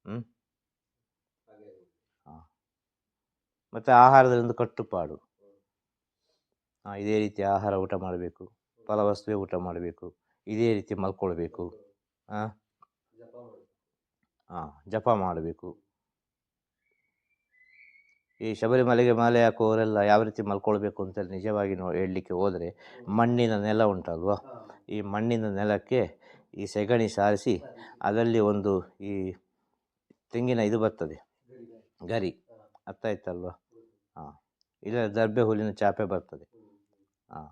ಹ್ಞೂ ಹಾಗೆ ಮತ್ತು ಆಹಾರದಲ್ಲಿ ಒಂದು ಕಟ್ಟುಪಾಡು ಇದೇ ರೀತಿ ಆಹಾರ ಊಟ ಮಾಡಬೇಕು. ಫಲವಸ್ತುವೆ ಊಟ ಮಾಡಬೇಕು. ಇದೇ ರೀತಿ ಮಲ್ಕೊಳ್ಬೇಕು. ಹಾಂ ಹಾಂ ಜಪ ಮಾಡಬೇಕು. ಈ ಶಬರಿಮಲೆಗೆ ಮಾಲೆ ಹಾಕುವವರೆಲ್ಲ ಯಾವ ರೀತಿ ಮಲ್ಕೊಳ್ಬೇಕು ಅಂತ ನಿಜವಾಗಿ ನೋ, ಹೇಳಲಿಕ್ಕೆ ಹೋದರೆ ಮಣ್ಣಿನ ನೆಲ ಉಂಟಲ್ವಾ? ಈ ಮಣ್ಣಿನ ನೆಲಕ್ಕೆ ಈ ಸೆಗಣಿ ಸಾರಿಸಿ ಅದರಲ್ಲಿ ಒಂದು ಈ ತೆಂಗಿನ ಇದು ಬರ್ತದೆ. ಗರಿ. ಅರ್ಥ ಆಯ್ತಲ್ವಾ? ಹಾಂ ಇಲ್ಲ ದರ್ಬೆ ಹುಲ್ಲಿನ ಚಾಪೆ ಬರ್ತದೆ. ಹಾಂ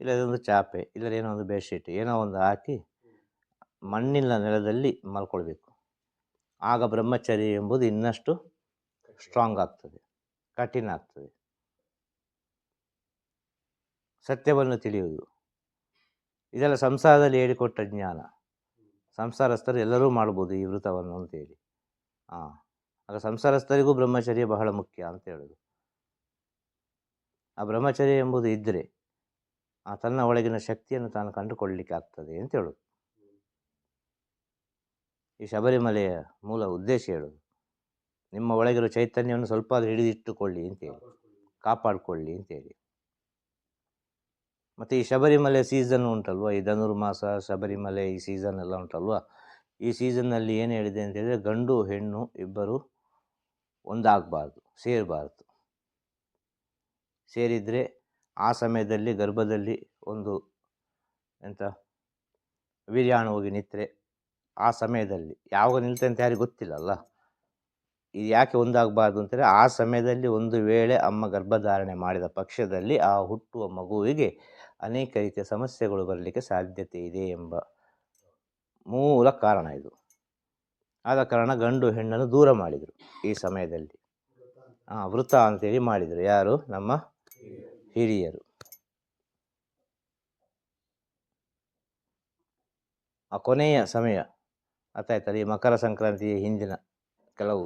ಇಲ್ಲ ಇದೊಂದು ಚಾಪೆ ಇಲ್ಲ ಏನೋ ಒಂದು ಬೆಡ್ಶೀಟ್, ಏನೋ ಒಂದು ಹಾಕಿ ಮಣ್ಣಿನ ನೆಲದಲ್ಲಿ ಮಲ್ಕೊಳ್ಬೇಕು. ಆಗ ಬ್ರಹ್ಮಚರ್ಯ ಎಂಬುದು ಇನ್ನಷ್ಟು ಸ್ಟ್ರಾಂಗ್ ಆಗ್ತದೆ, ಕಠಿಣ ಆಗ್ತದೆ. ಸತ್ಯವನ್ನು ತಿಳಿಯುವುದು. ಇದೆಲ್ಲ ಸಂಸಾರದಲ್ಲಿ ಹೇಳಿಕೊಟ್ಟ ಜ್ಞಾನ. ಸಂಸಾರಸ್ಥರು ಎಲ್ಲರೂ ಮಾಡ್ಬೋದು ಈ ವೃತವನ್ನು ಅಂತೇಳಿ. ಹಾಂ ಆಗ ಸಂಸಾರಸ್ಥರಿಗೂ ಬ್ರಹ್ಮಚರ್ಯ ಬಹಳ ಮುಖ್ಯ ಅಂತ ಹೇಳೋದು. ಆ ಬ್ರಹ್ಮಚರ್ಯ ಎಂಬುದು ಇದ್ದರೆ ಆ ತನ್ನ ಒಳಗಿನ ಶಕ್ತಿಯನ್ನು ತಾನು ಕಂಡುಕೊಳ್ಳಲಿಕ್ಕೆ ಆಗ್ತದೆ ಅಂತ ಹೇಳೋದು. ಈ ಶಬರಿಮಲೆಯ ಮೂಲ ಉದ್ದೇಶ ಹೇಳೋದು. ನಿಮ್ಮ ಒಳಗಿರೋ ಚೈತನ್ಯವನ್ನು ಸ್ವಲ್ಪ ಆದ್ರೂ ಹಿಡಿದಿಟ್ಟುಕೊಳ್ಳಿ ಅಂತೇಳಿ ಕಾಪಾಡಿಕೊಳ್ಳಿ ಅಂತೇಳಿ ಮತ್ತು ಈ ಶಬರಿಮಲೆ ಸೀಸನ್ ಉಂಟಲ್ವ? ಈ ಧನುರ್ಮಾಸ ಶಬರಿಮಲೆ ಈ ಸೀಸನ್ ಎಲ್ಲ ಉಂಟಲ್ವ? ಈ ಸೀಸನ್ನಲ್ಲಿ ಏನು ಹೇಳಿದೆ ಅಂತ ಹೇಳಿದರೆ ಗಂಡು, ಹೆಣ್ಣು ಇಬ್ಬರು ಒಂದಾಗಬಾರ್ದು, ಸೇರಬಾರ್ದು. ಸೇರಿದರೆ ಆ ಸಮಯದಲ್ಲಿ, ಗರ್ಭದಲ್ಲಿ ಒಂದು ಎಂಥ ವೀರ್ಯಾಣು ಹೋಗಿ ನಿಂತರೆ ಆ ಸಮಯದಲ್ಲಿ. ಯಾವಾಗ ನಿಲ್ತೆ ಅಂತ ಯಾರಿಗೂ ಗೊತ್ತಿಲ್ಲಲ್ಲ. ಇದು ಯಾಕೆ ಒಂದಾಗಬಾರ್ದು ಅಂತಂದರೆ ಆ ಸಮಯದಲ್ಲಿ ಒಂದು ವೇಳೆ ಅಮ್ಮ ಗರ್ಭಧಾರಣೆ ಮಾಡಿದ ಪಕ್ಷದಲ್ಲಿ ಆ ಹುಟ್ಟುವ ಮಗುವಿಗೆ ಅನೇಕ ರೀತಿಯ ಸಮಸ್ಯೆಗಳು ಬರಲಿಕ್ಕೆ ಸಾಧ್ಯತೆ ಇದೆ ಎಂಬ ಮೂಲ ಕಾರಣ ಇದು. ಆದ ಕಾರಣ ಗಂಡು ಹೆಣ್ಣನ್ನು ದೂರ ಮಾಡಿದರು ಈ ಸಮಯದಲ್ಲಿ. ಹಾಂ ವೃತ ಅಂತೇಳಿ ಮಾಡಿದರು. ಯಾರು? ನಮ್ಮ ಹಿರಿಯರು. ಆ ಕೊನೆಯ ಸಮಯ ಅರ್ಥಾಯ್ತಲ್ಲ ಈ ಮಕರ ಸಂಕ್ರಾಂತಿಯ ಹಿಂದಿನ ಕೆಲವು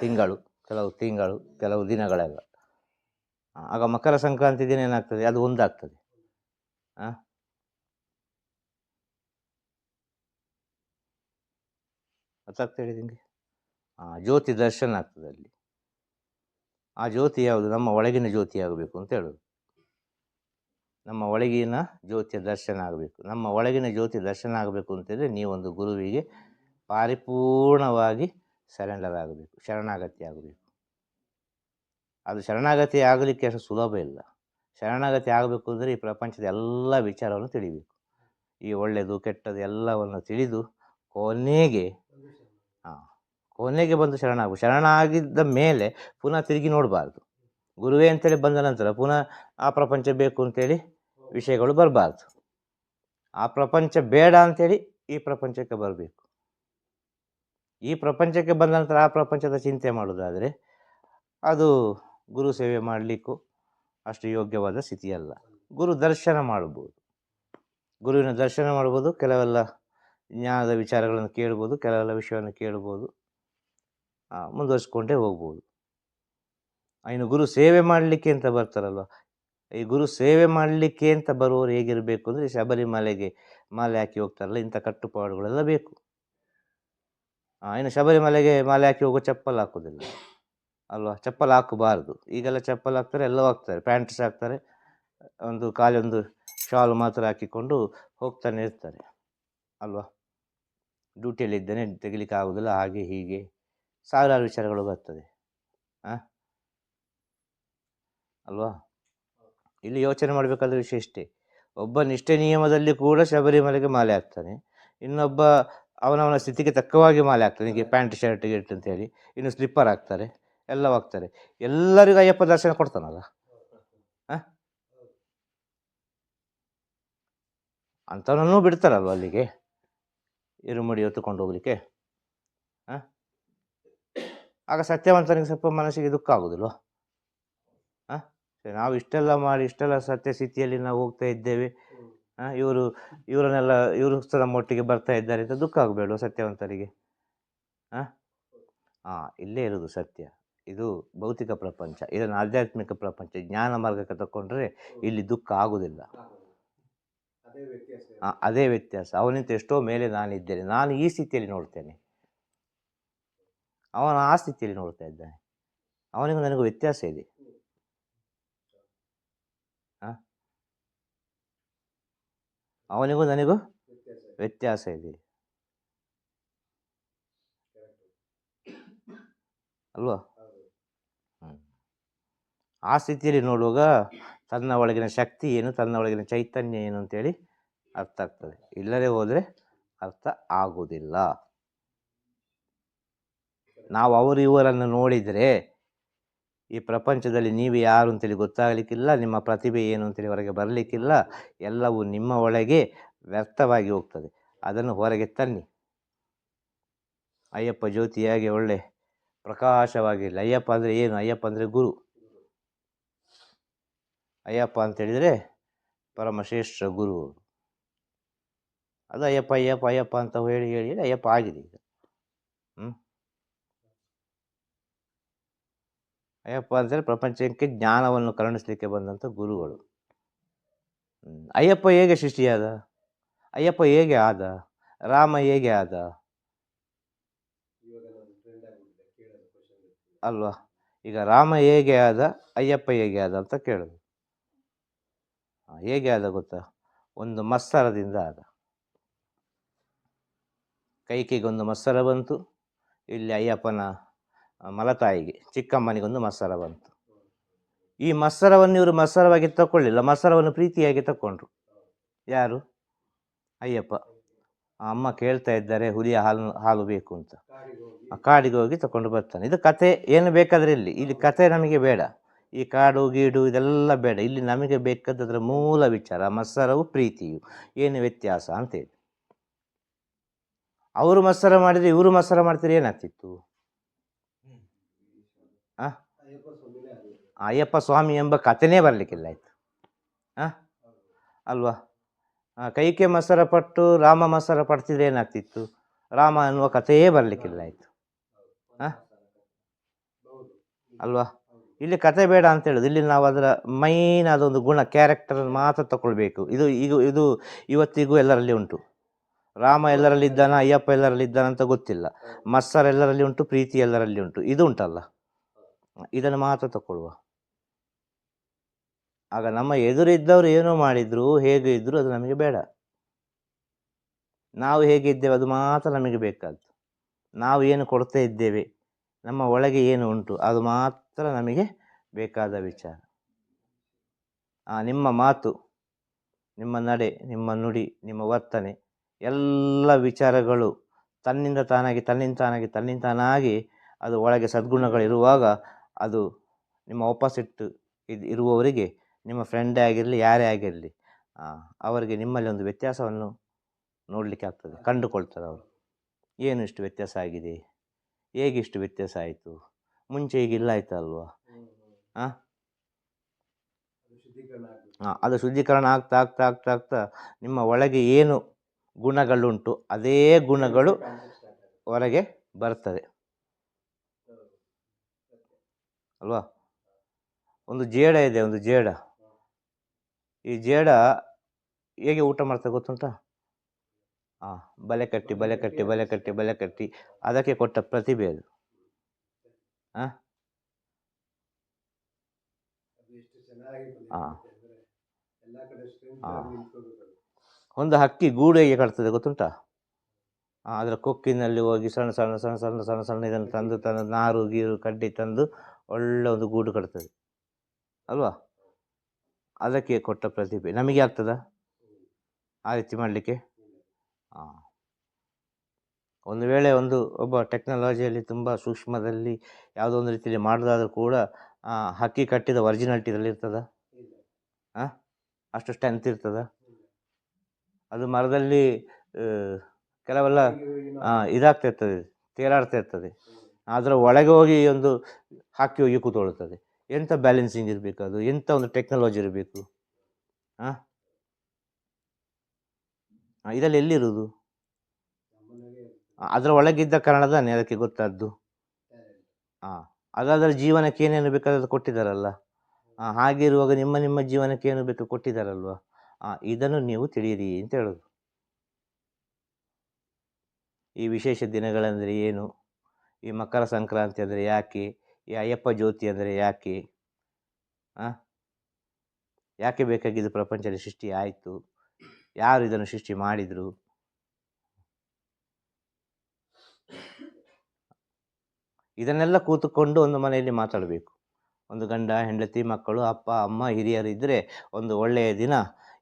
ತಿಂಗಳು ಕೆಲವು ತಿಂಗಳು, ಕೆಲವು ದಿನಗಳೆಲ್ಲ. ಆಗ ಮಕರ ಸಂಕ್ರಾಂತಿ ದಿನ ಏನಾಗ್ತದೆ? ಅದು ಒಂದಾಗ್ತದೆ. ಆ? ಗೊತ್ತಾಗ್ತದೆ ನಿಮಗೆ ಆ ಜ್ಯೋತಿ ದರ್ಶನ ಆಗ್ತದೆ ಅಲ್ಲಿ. ಆ ಜ್ಯೋತಿ ಯಾವುದು? ನಮ್ಮ ಒಳಗಿನ ಜ್ಯೋತಿ ಆಗಬೇಕು ಅಂತ ಹೇಳೋದು. ನಮ್ಮ ಒಳಗಿನ ಜ್ಯೋತಿಯ ದರ್ಶನ ಆಗಬೇಕು. ನಮ್ಮ ಒಳಗಿನ ಜ್ಯೋತಿ ದರ್ಶನ ಆಗಬೇಕು ಅಂತಂದರೆ ನೀವೊಂದು ಗುರುವಿಗೆ ಪರಿಪೂರ್ಣವಾಗಿ ಸರೆಂಡರ್ ಆಗಬೇಕು ಶರಣಾಗತಿ ಆಗಬೇಕು. ಅದು ಶರಣಾಗತಿ ಆಗಲಿಕ್ಕೆ ಅಷ್ಟು ಸುಲಭ ಇಲ್ಲ. ಶರಣಾಗತಿ ಆಗಬೇಕು ಅಂದರೆ ಈ ಪ್ರಪಂಚದ ಎಲ್ಲ ವಿಚಾರವನ್ನು ತಿಳಿಬೇಕು. ಈ ಒಳ್ಳೆಯದು ಕೆಟ್ಟದ್ದು ಎಲ್ಲವನ್ನು ತಿಳಿದು ಕೊನೆಗೆ ಹಾಂ, ಕೊನೆಗೆ ಬಂದು ಶರಣಾಗು, ಶರಣಾಗಿದ್ದ ಮೇಲೆ ಪುನಃ ತಿರುಗಿ ನೋಡಬಾರ್ದು. ಗುರುವೇ ಅಂತೇಳಿ ಬಂದ ನಂತರ ಪುನಃ ಆ ಪ್ರಪಂಚ ಬೇಕು ಅಂತೇಳಿ ವಿಷಯಗಳು ಬರಬಾರ್ದು. ಆ ಪ್ರಪಂಚ ಬೇಡ ಅಂತೇಳಿ ಈ ಪ್ರಪಂಚಕ್ಕೆ ಬರಬೇಕು. ಈ ಪ್ರಪಂಚಕ್ಕೆ ಬಂದ ನಂತರ ಆ ಪ್ರಪಂಚದ ಚಿಂತೆ ಮಾಡೋದಾದರೆ ಅದು ಗುರು ಸೇವೆ ಮಾಡಲಿಕ್ಕೂ ಅಷ್ಟು ಯೋಗ್ಯವಾದ ಸ್ಥಿತಿಯಲ್ಲ. ಗುರು ದರ್ಶನ ಮಾಡ್ಬೋದು. ಗುರುವಿನ ದರ್ಶನ ಮಾಡ್ಬೋದು, ಕೆಲವೆಲ್ಲ ಜ್ಞಾನದ ವಿಚಾರಗಳನ್ನು ಕೇಳ್ಬೋದು, ಕೆಲವೆಲ್ಲ ವಿಷಯವನ್ನು ಕೇಳ್ಬೋದು ಮುಂದುವರಿಸ್ಕೊಂಡೇ ಹೋಗ್ಬೋದು. ಇನ್ನು ಗುರು ಸೇವೆ ಮಾಡಲಿಕ್ಕೆ ಅಂತ ಬರ್ತಾರಲ್ವ? ಈ ಗುರು ಸೇವೆ ಮಾಡಲಿಕ್ಕೆ ಅಂತ ಬರುವವರು ಹೇಗಿರಬೇಕು ಅಂದರೆ ಶಬರಿಮಲೆಗೆ ಮಾಲೆ ಹಾಕಿ ಹೋಗ್ತಾರಲ್ಲ, ಇಂಥ ಕಟ್ಟುಪಾಡುಗಳೆಲ್ಲ ಬೇಕು. ಇನ್ನು ಶಬರಿಮಲೆಗೆ ಮಾಲೆ ಹಾಕಿ ಹೋಗೋ ಚಪ್ಪಲ್ ಹಾಕೋದಿಲ್ಲ ಅಲ್ವಾ? ಚಪ್ಪಲ್ ಹಾಕಬಾರ್ದು. ಈಗೆಲ್ಲ ಚಪ್ಪಲ್ ಹಾಕ್ತಾರೆ, ಎಲ್ಲ ಹಾಕ್ತಾರೆ. ಪ್ಯಾಂಟ್ಸ್ ಹಾಕ್ತಾರೆ. ಒಂದು ಕಾಲೊಂದು ಶಾಲು ಮಾತ್ರ ಹಾಕಿಕೊಂಡು ಹೋಗ್ತಾನೆ ಇರ್ತಾರೆ. ಅಲ್ವಾ? ಡ್ಯೂಟಿಯಲ್ಲಿ ಇದ್ದೇನೆ, ತೆಗಿಲಿಕ್ಕೆ ಆಗೋದಿಲ್ಲ, ಹಾಗೆ ಹೀಗೆ. ಸಾವಿರಾರು ವಿಚಾರಗಳು ಬರ್ತದೆ. ಹಾಂ ಅಲ್ವಾ? ಇಲ್ಲಿ ಯೋಚನೆ ಮಾಡಬೇಕಾದ ವಿಷಯ ಇಷ್ಟೇ. ಒಬ್ಬ ನಿಷ್ಠೆ ನಿಯಮದಲ್ಲಿ ಕೂಡ ಶಬರಿಮಲೆಗೆ ಮಾಲೆ ಆಗ್ತಾನೆ ಇನ್ನೊಬ್ಬ ಅವನವನ ಸ್ಥಿತಿಗೆ ತಕ್ಕವಾಗಿ ಮಾಲೆ ಆಗ್ತಾನೆ ಹೀಗೆ ಪ್ಯಾಂಟ್, ಶರ್ಟ್ ಗಿರ್ಟ್ ಅಂತೇಳಿ ಇನ್ನು ಸ್ಲಿಪ್ಪರ್ ಹಾಕ್ತಾರೆ. ಎಲ್ಲ ಹೋಗ್ತಾರೆ. ಎಲ್ಲರಿಗೂ ಅಯ್ಯಪ್ಪ ದರ್ಶನ ಕೊಡ್ತಾನಲ್ಲ? ಹಾಂ ಅಂಥವನನ್ನು ಬಿಡ್ತಾರಲ್ವ ಅಲ್ಲಿಗೆ? ಇರುಮುಡಿ ಹೊತ್ತುಕೊಂಡು ಹೋಗಲಿಕ್ಕೆ, ಆ? ಆಗ ಸತ್ಯವಂತನಿಗೆ ಸ್ವಲ್ಪ ಮನಸ್ಸಿಗೆ ದುಃಖ ಆಗೋದಿಲ್ವ? ಹಾಂ ನಾವು ಇಷ್ಟೆಲ್ಲ ಮಾಡಿ, ಇಷ್ಟೆಲ್ಲ ಸತ್ಯ ಸ್ಥಿತಿಯಲ್ಲಿ ನಾವು ಹೋಗ್ತಾ ಇದ್ದೇವೆ ಇವರು, ಇವರನ್ನೆಲ್ಲ ಇವರು ಸಹ ಮೊಟ್ಟಿಗೆ ಬರ್ತಾ ಇದ್ದಾರೆ ಅಂತ ದುಃಖ ಆಗಬೇಡ ಸತ್ಯವಂತರಿಗೆ? ಹಾಂ ಹಾಂ ಇಲ್ಲೇ ಇರೋದು ಸತ್ಯ. ಇದು ಭೌತಿಕ ಪ್ರಪಂಚ, ಇದನ್ನು ಆಧ್ಯಾತ್ಮಿಕ ಪ್ರಪಂಚ, ಜ್ಞಾನ ಮಾರ್ಗಕ್ಕೆ ತಗೊಂಡ್ರೆ ಇಲ್ಲಿ ದುಃಖ ಆಗುವುದಿಲ್ಲ ಅದೇ ವ್ಯತ್ಯಾಸ ಅವನಿಂತ ಎಷ್ಟೋ ಮೇಲೆ ನಾನಿದ್ದೇನೆ. ನಾನು ಈ ಸ್ಥಿತಿಯಲ್ಲಿ ನೋಡ್ತೇನೆ. ಅವನ ಆ ಸ್ಥಿತಿಯಲ್ಲಿ ನೋಡ್ತಾ ಇದ್ದಾನೆ. ಅವನಿಗೂ ನನಗೂ ವ್ಯತ್ಯಾಸ ಇದೆ? ಅವನಿಗೂ ನನಗೂ ವ್ಯತ್ಯಾಸ ಇದೆ. ಅಲ್ವಾ. ಆ ಸ್ಥಿತಿಯಲ್ಲಿ ನೋಡುವಾಗ ತನ್ನ ಒಳಗಿನ ಶಕ್ತಿ ಏನು, ತನ್ನ ಒಳಗಿನ ಚೈತನ್ಯ ಏನು ಅಂತೇಳಿ ಅರ್ಥ ಆಗ್ತದೆ. ಇಲ್ಲದೆ ಹೋದರೆ ಅರ್ಥ ಆಗುವುದಿಲ್ಲ. ನಾವು ಅವರು ಇವರನ್ನು ನೋಡಿದರೆ ಈ ಪ್ರಪಂಚದಲ್ಲಿ ನೀವು ಯಾರು ಅಂತೇಳಿ ಗೊತ್ತಾಗಲಿಕ್ಕಿಲ್ಲ, ನಿಮ್ಮ ಪ್ರತಿಭೆ ಏನು ಅಂತೇಳಿ ಹೊರಗೆ ಬರಲಿಕ್ಕಿಲ್ಲ, ಎಲ್ಲವೂ ನಿಮ್ಮ ಒಳಗೆ ವ್ಯರ್ಥವಾಗಿ ಹೋಗ್ತದೆ. ಅದನ್ನು ಹೊರಗೆ ತನ್ನಿ. ಅಯ್ಯಪ್ಪ ಜ್ಯೋತಿಯಾಗಿ ಒಳ್ಳೆ ಪ್ರಕಾಶವಾಗಿರಲಿ ಅಯ್ಯಪ್ಪ ಅಂದರೆ ಏನು? ಅಯ್ಯಪ್ಪ ಅಂದರೆ ಗುರು. ಅಯ್ಯಪ್ಪ ಅಂತ ಹೇಳಿದರೆ ಪರಮಶ್ರೇಷ್ಠ ಗುರು ಅದು ಅಯ್ಯಪ್ಪ ಅಯ್ಯಪ್ಪ ಅಯ್ಯಪ್ಪ ಅಂತ ಹೇಳಿ ಹೇಳಿ ಅಯ್ಯಪ್ಪ ಆಗಿದೆ ಈಗ. ಹ್ಞೂ ಅಯ್ಯಪ್ಪ ಅಂತೇಳಿ ಪ್ರಪಂಚಕ್ಕೆ ಜ್ಞಾನವನ್ನು ಕರುಣಿಸಲಿಕ್ಕೆ ಬಂದಂಥ ಗುರುಗಳು. ಅಯ್ಯಪ್ಪ ಹೇಗೆ ಸೃಷ್ಟಿಯಾದ? ಅಯ್ಯಪ್ಪ ಹೇಗೆ ಆದ? ರಾಮ ಹೇಗೆ ಆದ? ಅಲ್ವಾ? ಈಗ ರಾಮ ಹೇಗೆ ಆದ? ಅಯ್ಯಪ್ಪ ಹೇಗೆ ಆದ ಅಂತ ಕೇಳೋದು. ಹೇಗೆ ಆದ ಗೊತ್ತಾ? ಒಂದು ಮತ್ಸರದಿಂದ ಆದ. ಕೈಕಿಗೊಂದು ಮತ್ಸರ ಬಂತು, ಇಲ್ಲಿ ಅಯ್ಯಪ್ಪನ ಮಲತಾಯಿಗೆ, ಚಿಕ್ಕಮ್ಮನಿಗೊಂದು ಮತ್ಸರ ಬಂತು. ಈ ಮತ್ಸರವನ್ನು ಇವರು ಮತ್ಸರವಾಗಿ ತಗೊಳ್ಳಿಲ್ಲ ಮತ್ಸರವನ್ನು ಪ್ರೀತಿಯಾಗಿ ತಗೊಂಡ್ರು ಯಾರು? ಅಯ್ಯಪ್ಪ. ಅಮ್ಮ ಕೇಳ್ತಾ ಇದ್ದಾರೆ, ಹುಲಿಯ ಹಾಲು ಹಾಲು ಬೇಕು ಅಂತ. ಕಾಡಿಗೆ ಹೋಗಿ ತಗೊಂಡು ಬರ್ತಾನೆ. ಇದು ಕತೆ, ಏನು ಬೇಕಾದ್ರೆ ಇಲ್ಲಿ ಇಲ್ಲಿ ಕತೆ ನಮಗೆ ಬೇಡ. ಈ ಕಾಡು, ಗೀಡು ಇದೆಲ್ಲ ಬೇಡ. ಇಲ್ಲಿ ನಮಗೆ ಬೇಕಾದದ್ರ ಮೂಲ ವಿಚಾರ, ಮತ್ಸರವು ಪ್ರೀತಿಯು. ಏನು ವ್ಯತ್ಯಾಸ ಅಂತೇಳಿ. ಅವರು ಮತ್ಸರ ಮಾಡಿದರೆ ಇವರು ಮತ್ಸರ ಮಾಡ್ತಾರೆ ಏನಾಗ್ತಿತ್ತು? ಅಯ್ಯಪ್ಪ ಸ್ವಾಮಿ ಎಂಬ ಕಥೆನೇ ಬರಲಿಕ್ಕಿಲ್ಲ ಆಯ್ತು. ಆ? ಅಲ್ವಾ? ಕೈಕೆ ಮತ್ಸರ ಪಟ್ಟು ರಾಮ ಮಸರ ಪಡ್ತಿದ್ರೆ ಏನಾಗ್ತಿತ್ತು? ರಾಮ ಅನ್ನುವ ಕಥೆಯೇ ಬರಲಿಕ್ಕಿಲ್ಲ ಆಯ್ತು. ಹಾಂ ಅಲ್ವಾ? ಇಲ್ಲಿ ಕತೆ ಬೇಡ ಅಂತ ಹೇಳೋದು. ಇಲ್ಲಿ ನಾವು ಅದರ ಮೈನ್ ಅದೊಂದು ಗುಣ ಕ್ಯಾರೆಕ್ಟರ್ ಮಾತ್ರ ತಗೊಳ್ಬೇಕು ಇದು ಈಗ, ಇದು ಇವತ್ತಿಗೂ ಎಲ್ಲರಲ್ಲಿ ಉಂಟು. ರಾಮ ಎಲ್ಲರಲ್ಲಿ ಇದ್ದಾನ, ಅಯ್ಯಪ್ಪ ಎಲ್ಲರಲ್ಲಿ ಇದ್ದಾನ ಅಂತ ಗೊತ್ತಿಲ್ಲ. ಮಸ್ಸರ್ ಎಲ್ಲರಲ್ಲಿ ಉಂಟು, ಪ್ರೀತಿ ಎಲ್ಲರಲ್ಲಿ ಉಂಟು. ಇದು ಉಂಟಲ್ಲ? ಇದನ್ನು ಮಾತ್ರ ತಗೊಳ್ಳುವ ಆಗ ನಮ್ಮ ಎದುರಿದ್ದವರು ಏನೋ ಮಾಡಿದ್ರು, ಹೇಗೆ ಇದ್ರು ಅದು ನಮಗೆ ಬೇಡ. ನಾವು ಹೇಗಿದ್ದೇವೆ ಅದು ಮಾತ್ರ ನಮಗೆ ಬೇಕಾದ್ದು. ನಾವು ಏನು ಕೊಡ್ತಾ ಇದ್ದೇವೆ, ನಮ್ಮ ಒಳಗೆ ಏನು ಉಂಟು ಅದು ಮಾತ್ರ ನಮಗೆ ಬೇಕಾದ ವಿಚಾರ. ನಿಮ್ಮ ಮಾತು, ನಿಮ್ಮ ನಡೆ, ನಿಮ್ಮ ನುಡಿ, ನಿಮ್ಮ ವರ್ತನೆ, ಎಲ್ಲ ವಿಚಾರಗಳು ತನ್ನಿಂದ ತಾನಾಗಿ ತನ್ನಿಂದ ತಾನಾಗಿ ತನ್ನಿಂದ ತಾನಾಗಿ ಅದು ಒಳಗೆ ಸದ್ಗುಣಗಳಿರುವಾಗ ಅದು ನಿಮ್ಮ ಆಪೋಸಿಟ್ ಇದು ಇರುವವರಿಗೆ ನಿಮ್ಮ ಫ್ರೆಂಡೇ ಆಗಿರಲಿ, ಯಾರೇ ಆಗಿರಲಿ ಅವರಿಗೆ ನಿಮ್ಮಲ್ಲಿ ಒಂದು ವ್ಯತ್ಯಾಸವನ್ನು ನೋಡಲಿಕ್ಕೆ ಆಗ್ತದೆ. ಕಂಡುಕೊಳ್ತಾರೆ ಅವರು. ಏನು ಇಷ್ಟು ವ್ಯತ್ಯಾಸ ಆಗಿದೆ? ಹೇಗೆ ಇಷ್ಟು ವ್ಯತ್ಯಾಸ ಆಯಿತು? ಮುಂಚೆ ಈಗ ಇಲ್ಲ ಆಯ್ತಲ್ವಾ? ಹಾಂ? ಅದು ಶುದ್ಧೀಕರಣ ಆಗ್ತಾ ಆಗ್ತಾ ಆಗ್ತಾ ಆಗ್ತಾ ನಿಮ್ಮ ಒಳಗೆ ಏನು ಗುಣಗಳುಂಟು ಅದೇ ಗುಣಗಳು ಹೊರಗೆ ಬರ್ತದೆ. ಅಲ್ವಾ? ಒಂದು ಜೇಡ ಇದೆ ಒಂದು ಜೇಡ. ಈ ಜೇಡ ಹೇಗೆ ಊಟ ಮಾಡ್ತಾ ಗೊತ್ತುಂಟ? ಹಾಂ ಬಲೆ ಕಟ್ಟಿ ಬಲೆ ಕಟ್ಟಿ ಬಲೆ ಕಟ್ಟಿ ಬಲೆ ಕಟ್ಟಿ ಅದಕ್ಕೆ ಕೊಟ್ಟ ಪ್ರತಿಭೆ ಅದು. ಒಂದು ಹಕ್ಕಿ ಗೂಡು ಹೇಗೆ ಕಟ್ತದೆ ಗೊತ್ತುಂಟಾ ಅದರ ಕೊಕ್ಕಿನಲ್ಲಿ ಹೋಗಿ ಸಣ್ಣ ಸಣ್ಣ ಸಣ್ಣ ಸಣ್ಣ ಸಣ್ಣ ಸಣ್ಣ ಇದನ್ನು ತಂದು ತಂದು ನಾರು ಗೀರು ಕಡ್ಡಿ ತಂದು ಒಳ್ಳೆ ಒಂದು ಗೂಡು ಕಟ್ತದೆ. ಅಲ್ವಾ? ಅದಕ್ಕೆ ಕೊಟ್ಟ ಪ್ರತಿಭೆ. ನಮಗೆ ಆಗ್ತದಾ? ಆ ರೀತಿ ಮಾಡಲಿಕ್ಕೆ? ಹಾಂ ಒಂದು ವೇಳೆ ಒಂದು ಒಬ್ಬ ಟೆಕ್ನಾಲಜಿಯಲ್ಲಿ ತುಂಬ ಸೂಕ್ಷ್ಮದಲ್ಲಿ ಯಾವುದೋ ಒಂದು ರೀತಿಯಲ್ಲಿ ಮಾಡೋದಾದರೂ ಕೂಡ ಹಕ್ಕಿ ಕಟ್ಟಿದ ಒರಿಜಿನಾಲಿಟಿ ಇದರಲ್ಲಿ ಇರ್ತದ? ಇಲ್ಲ. ಅಷ್ಟು ಸ್ಟ್ರೆಂತ್ ಇರ್ತದ? ಅದು ಮರದಲ್ಲಿ ಕೆಲವೆಲ್ಲ ಇದಾಗ್ತಾ ಇರ್ತದೆ ತೇಲಾಡ್ತಾ ಇರ್ತದೆ. ಆದರೆ ಒಳಗೆ ಹೋಗಿ ಒಂದು ಹಾಕಿ ಹೋಗಿ ಕೂತ್ಕೊಳ್ತದೆ ಎಂಥ ಬ್ಯಾಲೆನ್ಸಿಂಗ್ ಇರಬೇಕು ಅದು? ಎಂಥ ಒಂದು ಟೆಕ್ನಾಲಜಿ ಇರಬೇಕು? ಹಾಂ ಇದರಲ್ಲಿ ಆ, ಅದರ ಒಳಗಿದ್ದ ಕಾರಣದ ಅದಕ್ಕೆ ಗೊತ್ತಾದ್ದು. ಹಾಂ ಅದಾದರೆ ಜೀವನಕ್ಕೆ ಏನೇನು ಬೇಕಾದ್ರೆ ಕೊಟ್ಟಿದ್ದಾರಲ್ಲ? ಹಾಗಿರುವಾಗ ನಿಮ್ಮ ನಿಮ್ಮ ಜೀವನಕ್ಕೆ ಏನು ಬೇಕು ಕೊಟ್ಟಿದ್ದಾರಲ್ವ? ಇದನ್ನು ನೀವು ತಿಳಿಯಿರಿ ಅಂತ ಹೇಳೋದು. ಈ ವಿಶೇಷ ದಿನಗಳಂದರೆ ಏನು? ಈ ಮಕರ ಸಂಕ್ರಾಂತಿ ಅಂದರೆ ಯಾಕೆ? ಈ ಅಯ್ಯಪ್ಪ ಜ್ಯೋತಿ ಅಂದರೆ ಯಾಕೆ? ಯಾಕೆ ಬೇಕಾಗಿದ್ದು ಪ್ರಪಂಚದ ಸೃಷ್ಟಿ ಆಯಿತು? ಯಾರು ಇದನ್ನು ಸೃಷ್ಟಿ ಮಾಡಿದರು? ಇದನ್ನೆಲ್ಲ ಕೂತುಕೊಂಡು ಒಂದು ಮನೆಯಲ್ಲಿ ಮಾತಾಡಬೇಕು. ಒಂದು ಗಂಡ ಹೆಂಡತಿ ಮಕ್ಕಳು ಅಪ್ಪ ಅಮ್ಮ ಹಿರಿಯರು ಇದ್ದರೆ ಒಂದು ಒಳ್ಳೆಯ ದಿನ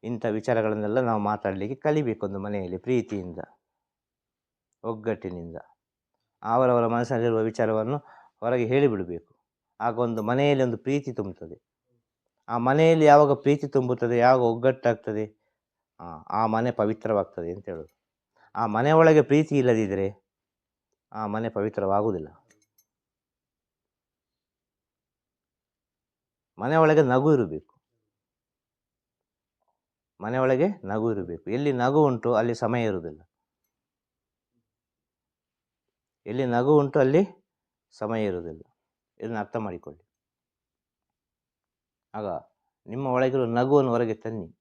ಇಂಥ ವಿಚಾರಗಳನ್ನೆಲ್ಲ ನಾವು ಮಾತಾಡಲಿಕ್ಕೆ ಕಲಿಬೇಕು ಒಂದು ಮನೆಯಲ್ಲಿ ಪ್ರೀತಿಯಿಂದ ಒಗ್ಗಟ್ಟಿನಿಂದ. ಅವರವರ ಮನಸ್ಸಿನಲ್ಲಿರುವ ವಿಚಾರವನ್ನು ಹೊರಗೆ ಹೇಳಿಬಿಡಬೇಕು. ಆಗ ಒಂದು ಮನೆಯಲ್ಲಿ ಒಂದು ಪ್ರೀತಿ ತುಂಬುತ್ತದೆ. ಆ ಮನೆಯಲ್ಲಿ ಯಾವಾಗ ಪ್ರೀತಿ ತುಂಬುತ್ತದೆ ಯಾವಾಗ ಒಗ್ಗಟ್ಟಾಗ್ತದೆ ಆ, ಮನೆ ಪವಿತ್ರವಾಗ್ತದೆ ಅಂತ ಹೇಳೋದು. ಆ ಮನೆ ಪ್ರೀತಿ ಇಲ್ಲದಿದ್ದರೆ ಆ ಮನೆ ಪವಿತ್ರವಾಗುವುದಿಲ್ಲ. ಮನೆ ಒಳಗೆ ನಗು ಇರಬೇಕು. ಮನೆ ಒಳಗೆ ನಗು ಇರಬೇಕು. ಎಲ್ಲಿ ನಗು ಉಂಟು ಅಲ್ಲಿ ಸಮಯ ಇರುವುದಿಲ್ಲ. ಎಲ್ಲಿ ನಗು ಉಂಟು ಅಲ್ಲಿ ಸಮಯ ಇರುವುದಿಲ್ಲ. ಇದನ್ನು ಅರ್ಥ ಮಾಡಿಕೊಳ್ಳಿ. ಆಗ ನಿಮ್ಮ ಒಳಗಿರೋ ನಗುವನ್ನು ಹೊರಗೆ ತನ್ನಿ.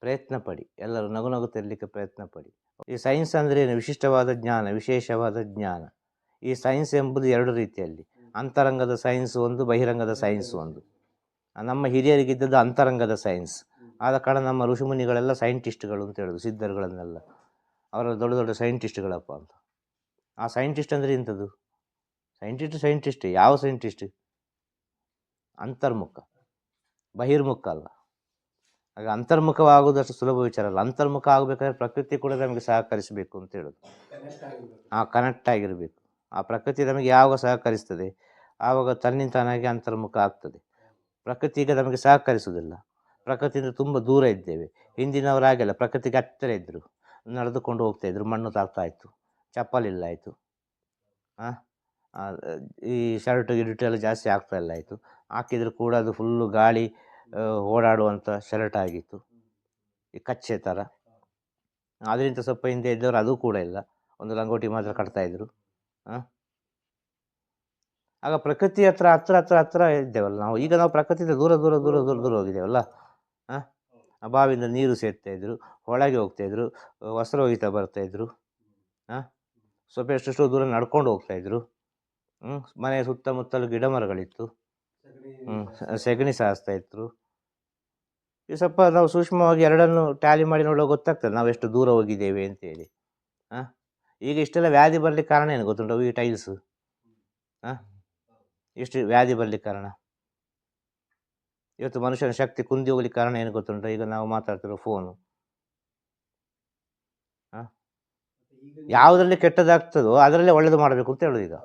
ಪ್ರಯತ್ನ ಪಡಿ. ಎಲ್ಲರೂ ನಗು ನಗು ತರಲಿಕ್ಕೆ ಪ್ರಯತ್ನ ಪಡಿ. ಈ ಸೈನ್ಸ್ ಅಂದರೆ ಏನು? ವಿಶಿಷ್ಟವಾದ ಜ್ಞಾನ, ವಿಶೇಷವಾದ ಜ್ಞಾನ. ಈ ಸೈನ್ಸ್ ಎಂಬುದು ಎರಡು ರೀತಿಯಲ್ಲಿ. ಅಂತರಂಗದ ಸೈನ್ಸ್ ಒಂದು, ಬಹಿರಂಗದ ಸೈನ್ಸ್ ಒಂದು. ನಮ್ಮ ಹಿರಿಯರಿಗಿದ್ದದ್ದು ಅಂತರಂಗದ ಸೈನ್ಸ್ ಆದ ಕಾರಣ ನಮ್ಮ ಋಷಿಮುನಿಗಳೆಲ್ಲ ಸೈಂಟಿಸ್ಟ್ಗಳು ಅಂತ ಹೇಳೋದು, ಸಿದ್ಧರುಗಳನ್ನೆಲ್ಲ. ಅವರ ದೊಡ್ಡ ದೊಡ್ಡ ಸೈಂಟಿಸ್ಟ್ಗಳಪ್ಪ ಅಂತ. ಆ ಸೈಂಟಿಸ್ಟ್ ಅಂದರೆ ಇಂಥದ್ದು ಸೈಂಟಿಸ್ಟ್ ಸೈಂಟಿಸ್ಟ್ ಯಾವ ಸೈಂಟಿಸ್ಟ್ ಅಂತರ್ಮುಖ. ಬಹಿರ್ಮುಖ ಅಲ್ಲ. ಆಗ ಅಂತರ್ಮುಖವಾಗುವುದಷ್ಟು ಸುಲಭ ವಿಚಾರ ಅಲ್ಲ. ಅಂತರ್ಮುಖ ಆಗಬೇಕಾದ್ರೆ ಪ್ರಕೃತಿ ಕೂಡ ನಮಗೆ ಸಹಕರಿಸಬೇಕು ಅಂತ ಹೇಳೋದು. ಆ ಕನೆಕ್ಟ್ ಆಗಿರಬೇಕು. ಆ ಪ್ರಕೃತಿ ನಮಗೆ ಯಾವಾಗ ಸಹಕರಿಸ್ತದೆ? ಆವಾಗ ತನ್ನಿಂದ ತಾನಾಗಿ ಅಂತರ್ಮುಖ ಆಗ್ತದೆ. ಪ್ರಕೃತಿ ಈಗ ನಮಗೆ ಸಹಕರಿಸುವುದಿಲ್ಲ. ಪ್ರಕೃತಿಯಿಂದ ತುಂಬ ದೂರ ಇದ್ದೇವೆ. ಹಿಂದಿನವರಾಗೆಲ್ಲ ಪ್ರಕೃತಿಗೆ ಹತ್ತಿರ ಇದ್ದರು ನಡೆದುಕೊಂಡು ಹೋಗ್ತಾ ಇದ್ದರು ಮಣ್ಣು ತಾಗ್ತಾ ಇತ್ತು. ಚಪ್ಪಲಿಲ್ಲ ಆಯಿತು. ಈ ಶರ್ಟು, ಗಿರ್ಟು ಎಲ್ಲ ಜಾಸ್ತಿ ಆಗ್ತಾ ಇಲ್ಲ ಆಯಿತು. ಹಾಕಿದ್ರು ಕೂಡ ಅದು ಫುಲ್ಲು ಗಾಳಿ ಓಡಾಡುವಂಥ ಶರ್ಟ್ ಆಗಿತ್ತು. ಈ ಕಚ್ಚೆ ಥರ ಅದರಿಂದ ಸ್ವಲ್ಪ ಹಿಂದೆ ಇದ್ದವರು ಅದು ಕೂಡ ಇಲ್ಲ. ಒಂದು ಲಂಗೋಟಿ ಮಾತ್ರ ಕಟ್ತಾಯಿದ್ರು ಹಾಂ? ಆಗ ಪ್ರಕೃತಿ ಹತ್ರ ಹತ್ರ ಹತ್ರ ಹತ್ರ ಇದ್ದೇವಲ್ಲ ನಾವು. ಈಗ ನಾವು ಪ್ರಕೃತಿಯಿಂದ ದೂರ ದೂರ ದೂರ ದೂರ ದೂರ ಹೋಗಿದ್ದೇವಲ್ಲ? ಹಾಂ ಬಾವಿಯಿಂದ ನೀರು ಸೇರ್ತಾ ಇದ್ರು ಒಳಗೆ ಹೋಗ್ತಾ ಇದ್ರು ವಸ್ತ್ರ ಒಗಿತಾ ಬರ್ತಾಯಿದ್ರು ಹಾಂ? ಸ್ವಲ್ಪ ಎಷ್ಟೆಷ್ಟು ದೂರ ನಡ್ಕೊಂಡು ಹೋಗ್ತಾಯಿದ್ರು ಹ್ಞೂ ಮನೆಯ ಸುತ್ತಮುತ್ತಲು ಗಿಡ ಮರಗಳಿತ್ತು ಹ್ಮ್, ಸೆಗಣಿ ಸಾರಿಸ್ತಾ ಇದ್ರು. ಈ ಸ್ವಲ್ಪ ನಾವು ಸೂಕ್ಷ್ಮವಾಗಿ ಎರಡನ್ನು ಟ್ಯಾಲಿ ಮಾಡಿ ನೋಡೋ ಗೊತ್ತಾಗ್ತದೆ ನಾವು ಎಷ್ಟು ದೂರ ಹೋಗಿದ್ದೇವೆ ಅಂತೇಳಿ. ಹಾಂ ಈಗ ಇಷ್ಟೆಲ್ಲ ವ್ಯಾಧಿ ಬರ್ಲಿಕ್ಕೆ ಕಾರಣ ಏನು ಗೊತ್ತುಂಟು? ಈ ಟೈಲ್ಸ್ ಹಾಂ ಎಷ್ಟು ವ್ಯಾಧಿ ಬರಲಿಕ್ಕೆ ಕಾರಣ? ಇವತ್ತು ಮನುಷ್ಯನ ಶಕ್ತಿ ಕುಂದಿ ಹೋಗ್ಲಿಕ್ಕೆ ಕಾರಣ ಏನು ಗೊತ್ತುಂಟು? ಈಗ ನಾವು ಮಾತಾಡ್ತಿರೋ ಫೋನು ಯಾವುದರಲ್ಲಿ ಕೆಟ್ಟದಾಗ್ತದೋ ಅದರಲ್ಲೇ ಒಳ್ಳೇದು ಮಾಡಬೇಕು ಅಂತ ಹೇಳೋದು ಈಗ.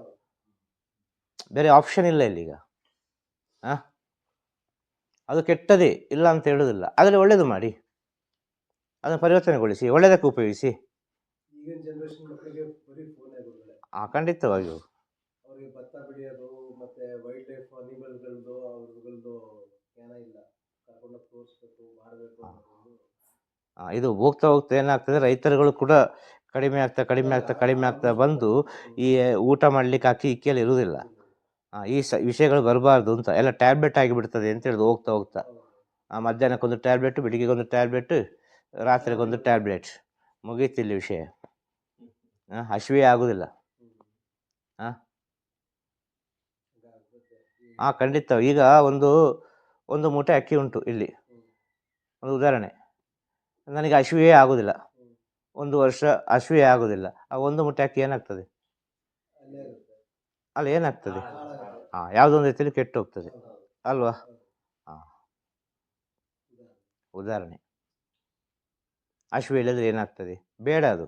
ಬೇರೆ ಆಪ್ಷನ್ ಇಲ್ಲ ಇಲ್ಲೀಗ ಹಾಂ? ಅದು ಕೆಟ್ಟದೇ ಇಲ್ಲ ಅಂತ ಹೇಳೋದಿಲ್ಲ. ಅದರಲ್ಲಿ ಒಳ್ಳೇದು ಮಾಡಿ. ಅದನ್ನು ಪರಿವರ್ತನೆಗೊಳಿಸಿ ಒಳ್ಳೆಯದಕ್ಕೆ ಉಪಯೋಗಿಸಿ. ಆ ಖಂಡಿತವಾಗಿಯೂ ಅವ್ರಿಗೆ ಭತ್ತ ಬೆಳೆಯೋದು ಮತ್ತೆ ವೈಲ್ಡ್ ಲೈಫ್ ಅನಿಮಲ್ಗಳದ್ದು ಅವ್ರಗಳದ್ದು ಜ್ಞಾನ ಇಲ್ಲ ಕರ್ಕೊಂಡು ತೋರಿಸ್ಬೇಕು ಮಾಡಬೇಕು ಅನ್ನೋದು ಆ, ಇದು ಹೋಗ್ತಾ ಹೋಗ್ತಾ ಏನಾಗ್ತದೆ ರೈತರುಗಳು ಕೂಡ ಕಡಿಮೆ ಆಗ್ತಾ ಕಡಿಮೆ ಆಗ್ತಾ ಕಡಿಮೆ ಆಗ್ತಾ ಬಂದು ಈ ಊಟ ಮಾಡ್ಲಿಕ್ಕೆ ಅಕ್ಕಿ ಇಕ್ಕಿಯಲ್ಲಿ ಇರುವುದಿಲ್ಲ. ಈ ಸ ವಿಷಯಗಳು ಬರಬಾರ್ದು ಅಂತ ಎಲ್ಲ ಟ್ಯಾಬ್ಲೆಟ್ ಆಗಿಬಿಡ್ತದೆ ಅಂತ ಹೇಳುದು ಹೋಗ್ತಾ ಹೋಗ್ತಾ. ಆ, ಮಧ್ಯಾಹ್ನಕ್ಕೊಂದು ಟ್ಯಾಬ್ಲೆಟ್ ಬೆಳಿಗ್ಗೆಗೊಂದು ಟ್ಯಾಬ್ಲೆಟ್ ರಾತ್ರಿಗೊಂದು ಟ್ಯಾಬ್ಲೆಟ್ ಮುಗೀತಿಲ್ಲ ವಿಷಯ. ಆ, ಹಸಿವೆ ಆಗುದಿಲ್ಲ. ಹಾಂ ಖಂಡಿತ. ಈಗ ಒಂದು ಒಂದು ಮೂಟೆ ಅಕ್ಕಿ ಉಂಟು ಇಲ್ಲಿ. ಒಂದು ಉದಾಹರಣೆ. ನನಗೆ ಹಸಿವೆಯೇ ಆಗೋದಿಲ್ಲ. ಒಂದು ವರ್ಷ ಹಸಿವೆಯೇ ಆಗೋದಿಲ್ಲ. ಆ ಒಂದು ಮೂಟೆ ಅಕ್ಕಿ ಏನಾಗ್ತದೆ? ಅಲ್ಲ ಏನಾಗ್ತದೆ. ಹಾಂ ಯಾವುದೊಂದು ರೀತಿಯಲ್ಲಿ ಕೆಟ್ಟು ಹೋಗ್ತದೆ. ಅಲ್ವಾ? ಹಾಂ ಉದಾಹರಣೆ. ಹಸಿವೆ ಇಲ್ಲದ್ರೆ ಏನಾಗ್ತದೆ? ಬೇಡ ಅದು.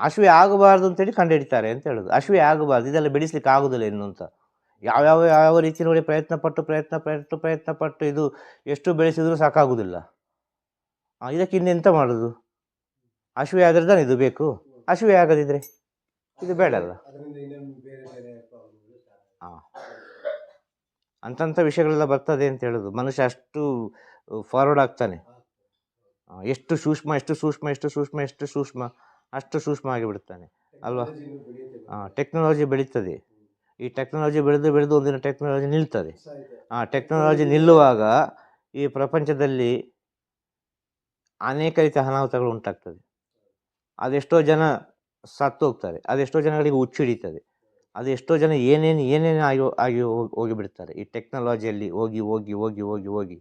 ಹಸಿವೆ ಆಗಬಾರ್ದು ಅಂತೇಳಿ ಕಂಡುಹಿಡಿತಾರೆ ಅಂತ ಹೇಳೋದು. ಹಸಿವೆ ಆಗಬಾರ್ದು. ಇದೆಲ್ಲ ಬೆಳೆಸ್ಲಿಕ್ಕೆ ಆಗುದಿಲ್ಲ ಇನ್ನು ಅಂತ. ಯಾವ್ಯಾವ ಯಾವ ರೀತಿ ನೋಡಿ ಪ್ರಯತ್ನ ಪಟ್ಟು ಪ್ರಯತ್ನ ಪಟ್ಟು ಪ್ರಯತ್ನ ಪಟ್ಟು ಇದು ಎಷ್ಟು ಬೆಳೆಸಿದರೂ ಸಾಕಾಗೋದಿಲ್ಲ. ಇದಕ್ಕೆ ಇನ್ನೆಂತ ಮಾಡೋದು? ಅಶ್ವಿ ಆದರೆ ತಾನೆ ಇದು ಬೇಕು? ಅಶ್ವಿ ಆಗದಿದ್ರೆ ಇದು ಬೇಡ ಅಲ್ಲ ಅದರಿಂದ ಇನ್ನೊಂದು ಬೇರೆ ಬೇರೆ ಪ್ರಾಬ್ಲಮ್ಗಳು ಹಾಂ ಅಂತಂಥ ವಿಷಯಗಳೆಲ್ಲ ಬರ್ತದೆ ಅಂತ ಹೇಳೋದು. ಮನುಷ್ಯ ಅಷ್ಟು ಫಾರ್ವರ್ಡ್ ಆಗ್ತಾನೆ. ಎಷ್ಟು ಸೂಕ್ಷ್ಮ ಎಷ್ಟು ಸೂಕ್ಷ್ಮ ಎಷ್ಟು ಸೂಕ್ಷ್ಮ ಎಷ್ಟು ಸೂಕ್ಷ್ಮ ಅಷ್ಟು ಸೂಕ್ಷ್ಮ ಆಗಿಬಿಡ್ತಾನೆ. ಅಲ್ವಾ? ಟೆಕ್ನಾಲಜಿ ಬೆಳೀತದೆ. ಈ ಟೆಕ್ನಾಲಜಿ ಬೆಳೆದು ಬೆಳೆದು ಒಂದಿನ ಟೆಕ್ನಾಲಜಿ ನಿಲ್ತದೆ. ಆ ಟೆಕ್ನಾಲಜಿ ನಿಲ್ಲುವಾಗ ಈ ಪ್ರಪಂಚದಲ್ಲಿ ಅನೇಕ ರೀತಿಯ ಅನಾಹುತಗಳು ಉಂಟಾಗ್ತದೆ. ಅದೆಷ್ಟೋ ಜನ ಸತ್ತು ಹೋಗ್ತಾರೆ ಅದೆಷ್ಟೋ ಜನಗಳಿಗೆ ಹುಚ್ಚಿಡಿತದೆ. ಅದು ಎಷ್ಟೋ ಜನ ಏನೇನು ಏನೇನು ಆಗಿ ಆಗಿ ಹೋಗಿ ಹೋಗಿಬಿಡ್ತಾರೆ. ಈ ಟೆಕ್ನಾಲಜಿಯಲ್ಲಿ ಹೋಗಿ ಹೋಗಿ ಹೋಗಿ ಹೋಗಿ ಹೋಗಿ.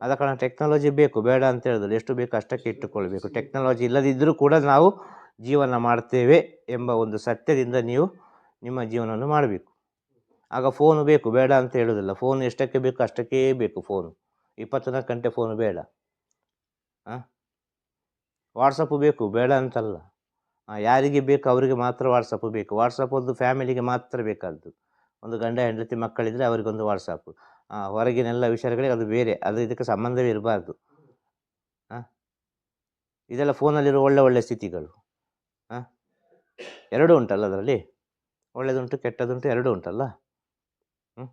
ಆದ ಕಾರಣ ಟೆಕ್ನಾಲಜಿ ಬೇಕು ಬೇಡ ಅಂತ ಹೇಳಿದ್ರೆ ಎಷ್ಟು ಬೇಕು ಅಷ್ಟಕ್ಕೆ ಇಟ್ಟುಕೊಳ್ಬೇಕು ಟೆಕ್ನಾಲಜಿ ಇಲ್ಲದಿದ್ದರೂ ಕೂಡ ನಾವು ಜೀವನ ಮಾಡ್ತೇವೆ ಎಂಬ ಒಂದು ಸತ್ಯದಿಂದ ನೀವು ನಿಮ್ಮ ಜೀವನವನ್ನು ಮಾಡಬೇಕು. ಆಗ ಫೋನು ಬೇಕು, ಬೇಡ ಅಂತ ಹೇಳೋದಿಲ್ಲ ಫೋನ್ ಎಷ್ಟಕ್ಕೆ ಬೇಕು ಅಷ್ಟಕ್ಕೇ ಬೇಕು ಫೋನು ಇಪ್ಪತ್ತ್ನಾಲ್ಕು ಗಂಟೆ ಫೋನು ಬೇಡ. ಹಾಂ ವಾಟ್ಸಪ್ಪು ಬೇಕು, ಬೇಡ ಅಂತಲ್ಲ. ಯಾರಿಗೆ ಬೇಕು ಅವರಿಗೆ ಮಾತ್ರ ವಾಟ್ಸಪ್ಪು ಬೇಕು. ವಾಟ್ಸಪ್ ಒಂದು ಫ್ಯಾಮಿಲಿಗೆ ಮಾತ್ರ ಬೇಕಾದ್ದು. ಒಂದು ಗಂಡ, ಹೆಂಡತಿ ಮಕ್ಕಳಿದ್ದರೆ ಅವರಿಗೊಂದು ವಾಟ್ಸಪ್ಪು ಹೊರಗಿನೆಲ್ಲ ವಿಷಯಗಳಿಗೆ ಅದು ಬೇರೆ. ಅದು ಇದಕ್ಕೆ ಸಂಬಂಧವೇ ಇರಬಾರ್ದು. ಹಾಂ ಇದೆಲ್ಲ ಫೋನಲ್ಲಿರೋ ಒಳ್ಳೆ ಒಳ್ಳೆ ಸ್ಥಿತಿಗಳು. ಹಾಂ ಎರಡೂ ಉಂಟಲ್ಲ ಅದರಲ್ಲಿ? ಒಳ್ಳೆದುಂಟು, ಕೆಟ್ಟದುಂಟು ಎರಡೂ ಉಂಟಲ್ಲ? ಹ್ಞೂ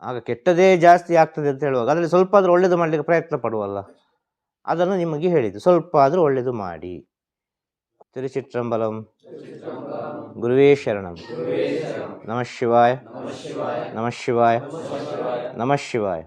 ಆಗ ಕೆಟ್ಟದೇ ಜಾಸ್ತಿ ಆಗ್ತದೆ ಅಂತ ಹೇಳುವಾಗ ಅದರಲ್ಲಿ ಸ್ವಲ್ಪ ಆದರೂ ಒಳ್ಳೆಯದು ಮಾಡಲಿಕ್ಕೆ ಪ್ರಯತ್ನ ಪಡುವಲ್ಲ? ಅದನ್ನು ನಿಮಗೆ ಹೇಳಿದ್ದು. ಸ್ವಲ್ಪ ಆದರೂ ಒಳ್ಳೆಯದು ಮಾಡಿ. ತಿರುಚಿತ್ರಂಬಲಂ ಗುರುವೇ ಶರಣಂ. ನಮಃ ಶಿವಾಯ. ನಮಃ ಶಿವಾಯ. ನಮಃ ಶಿವಾಯ.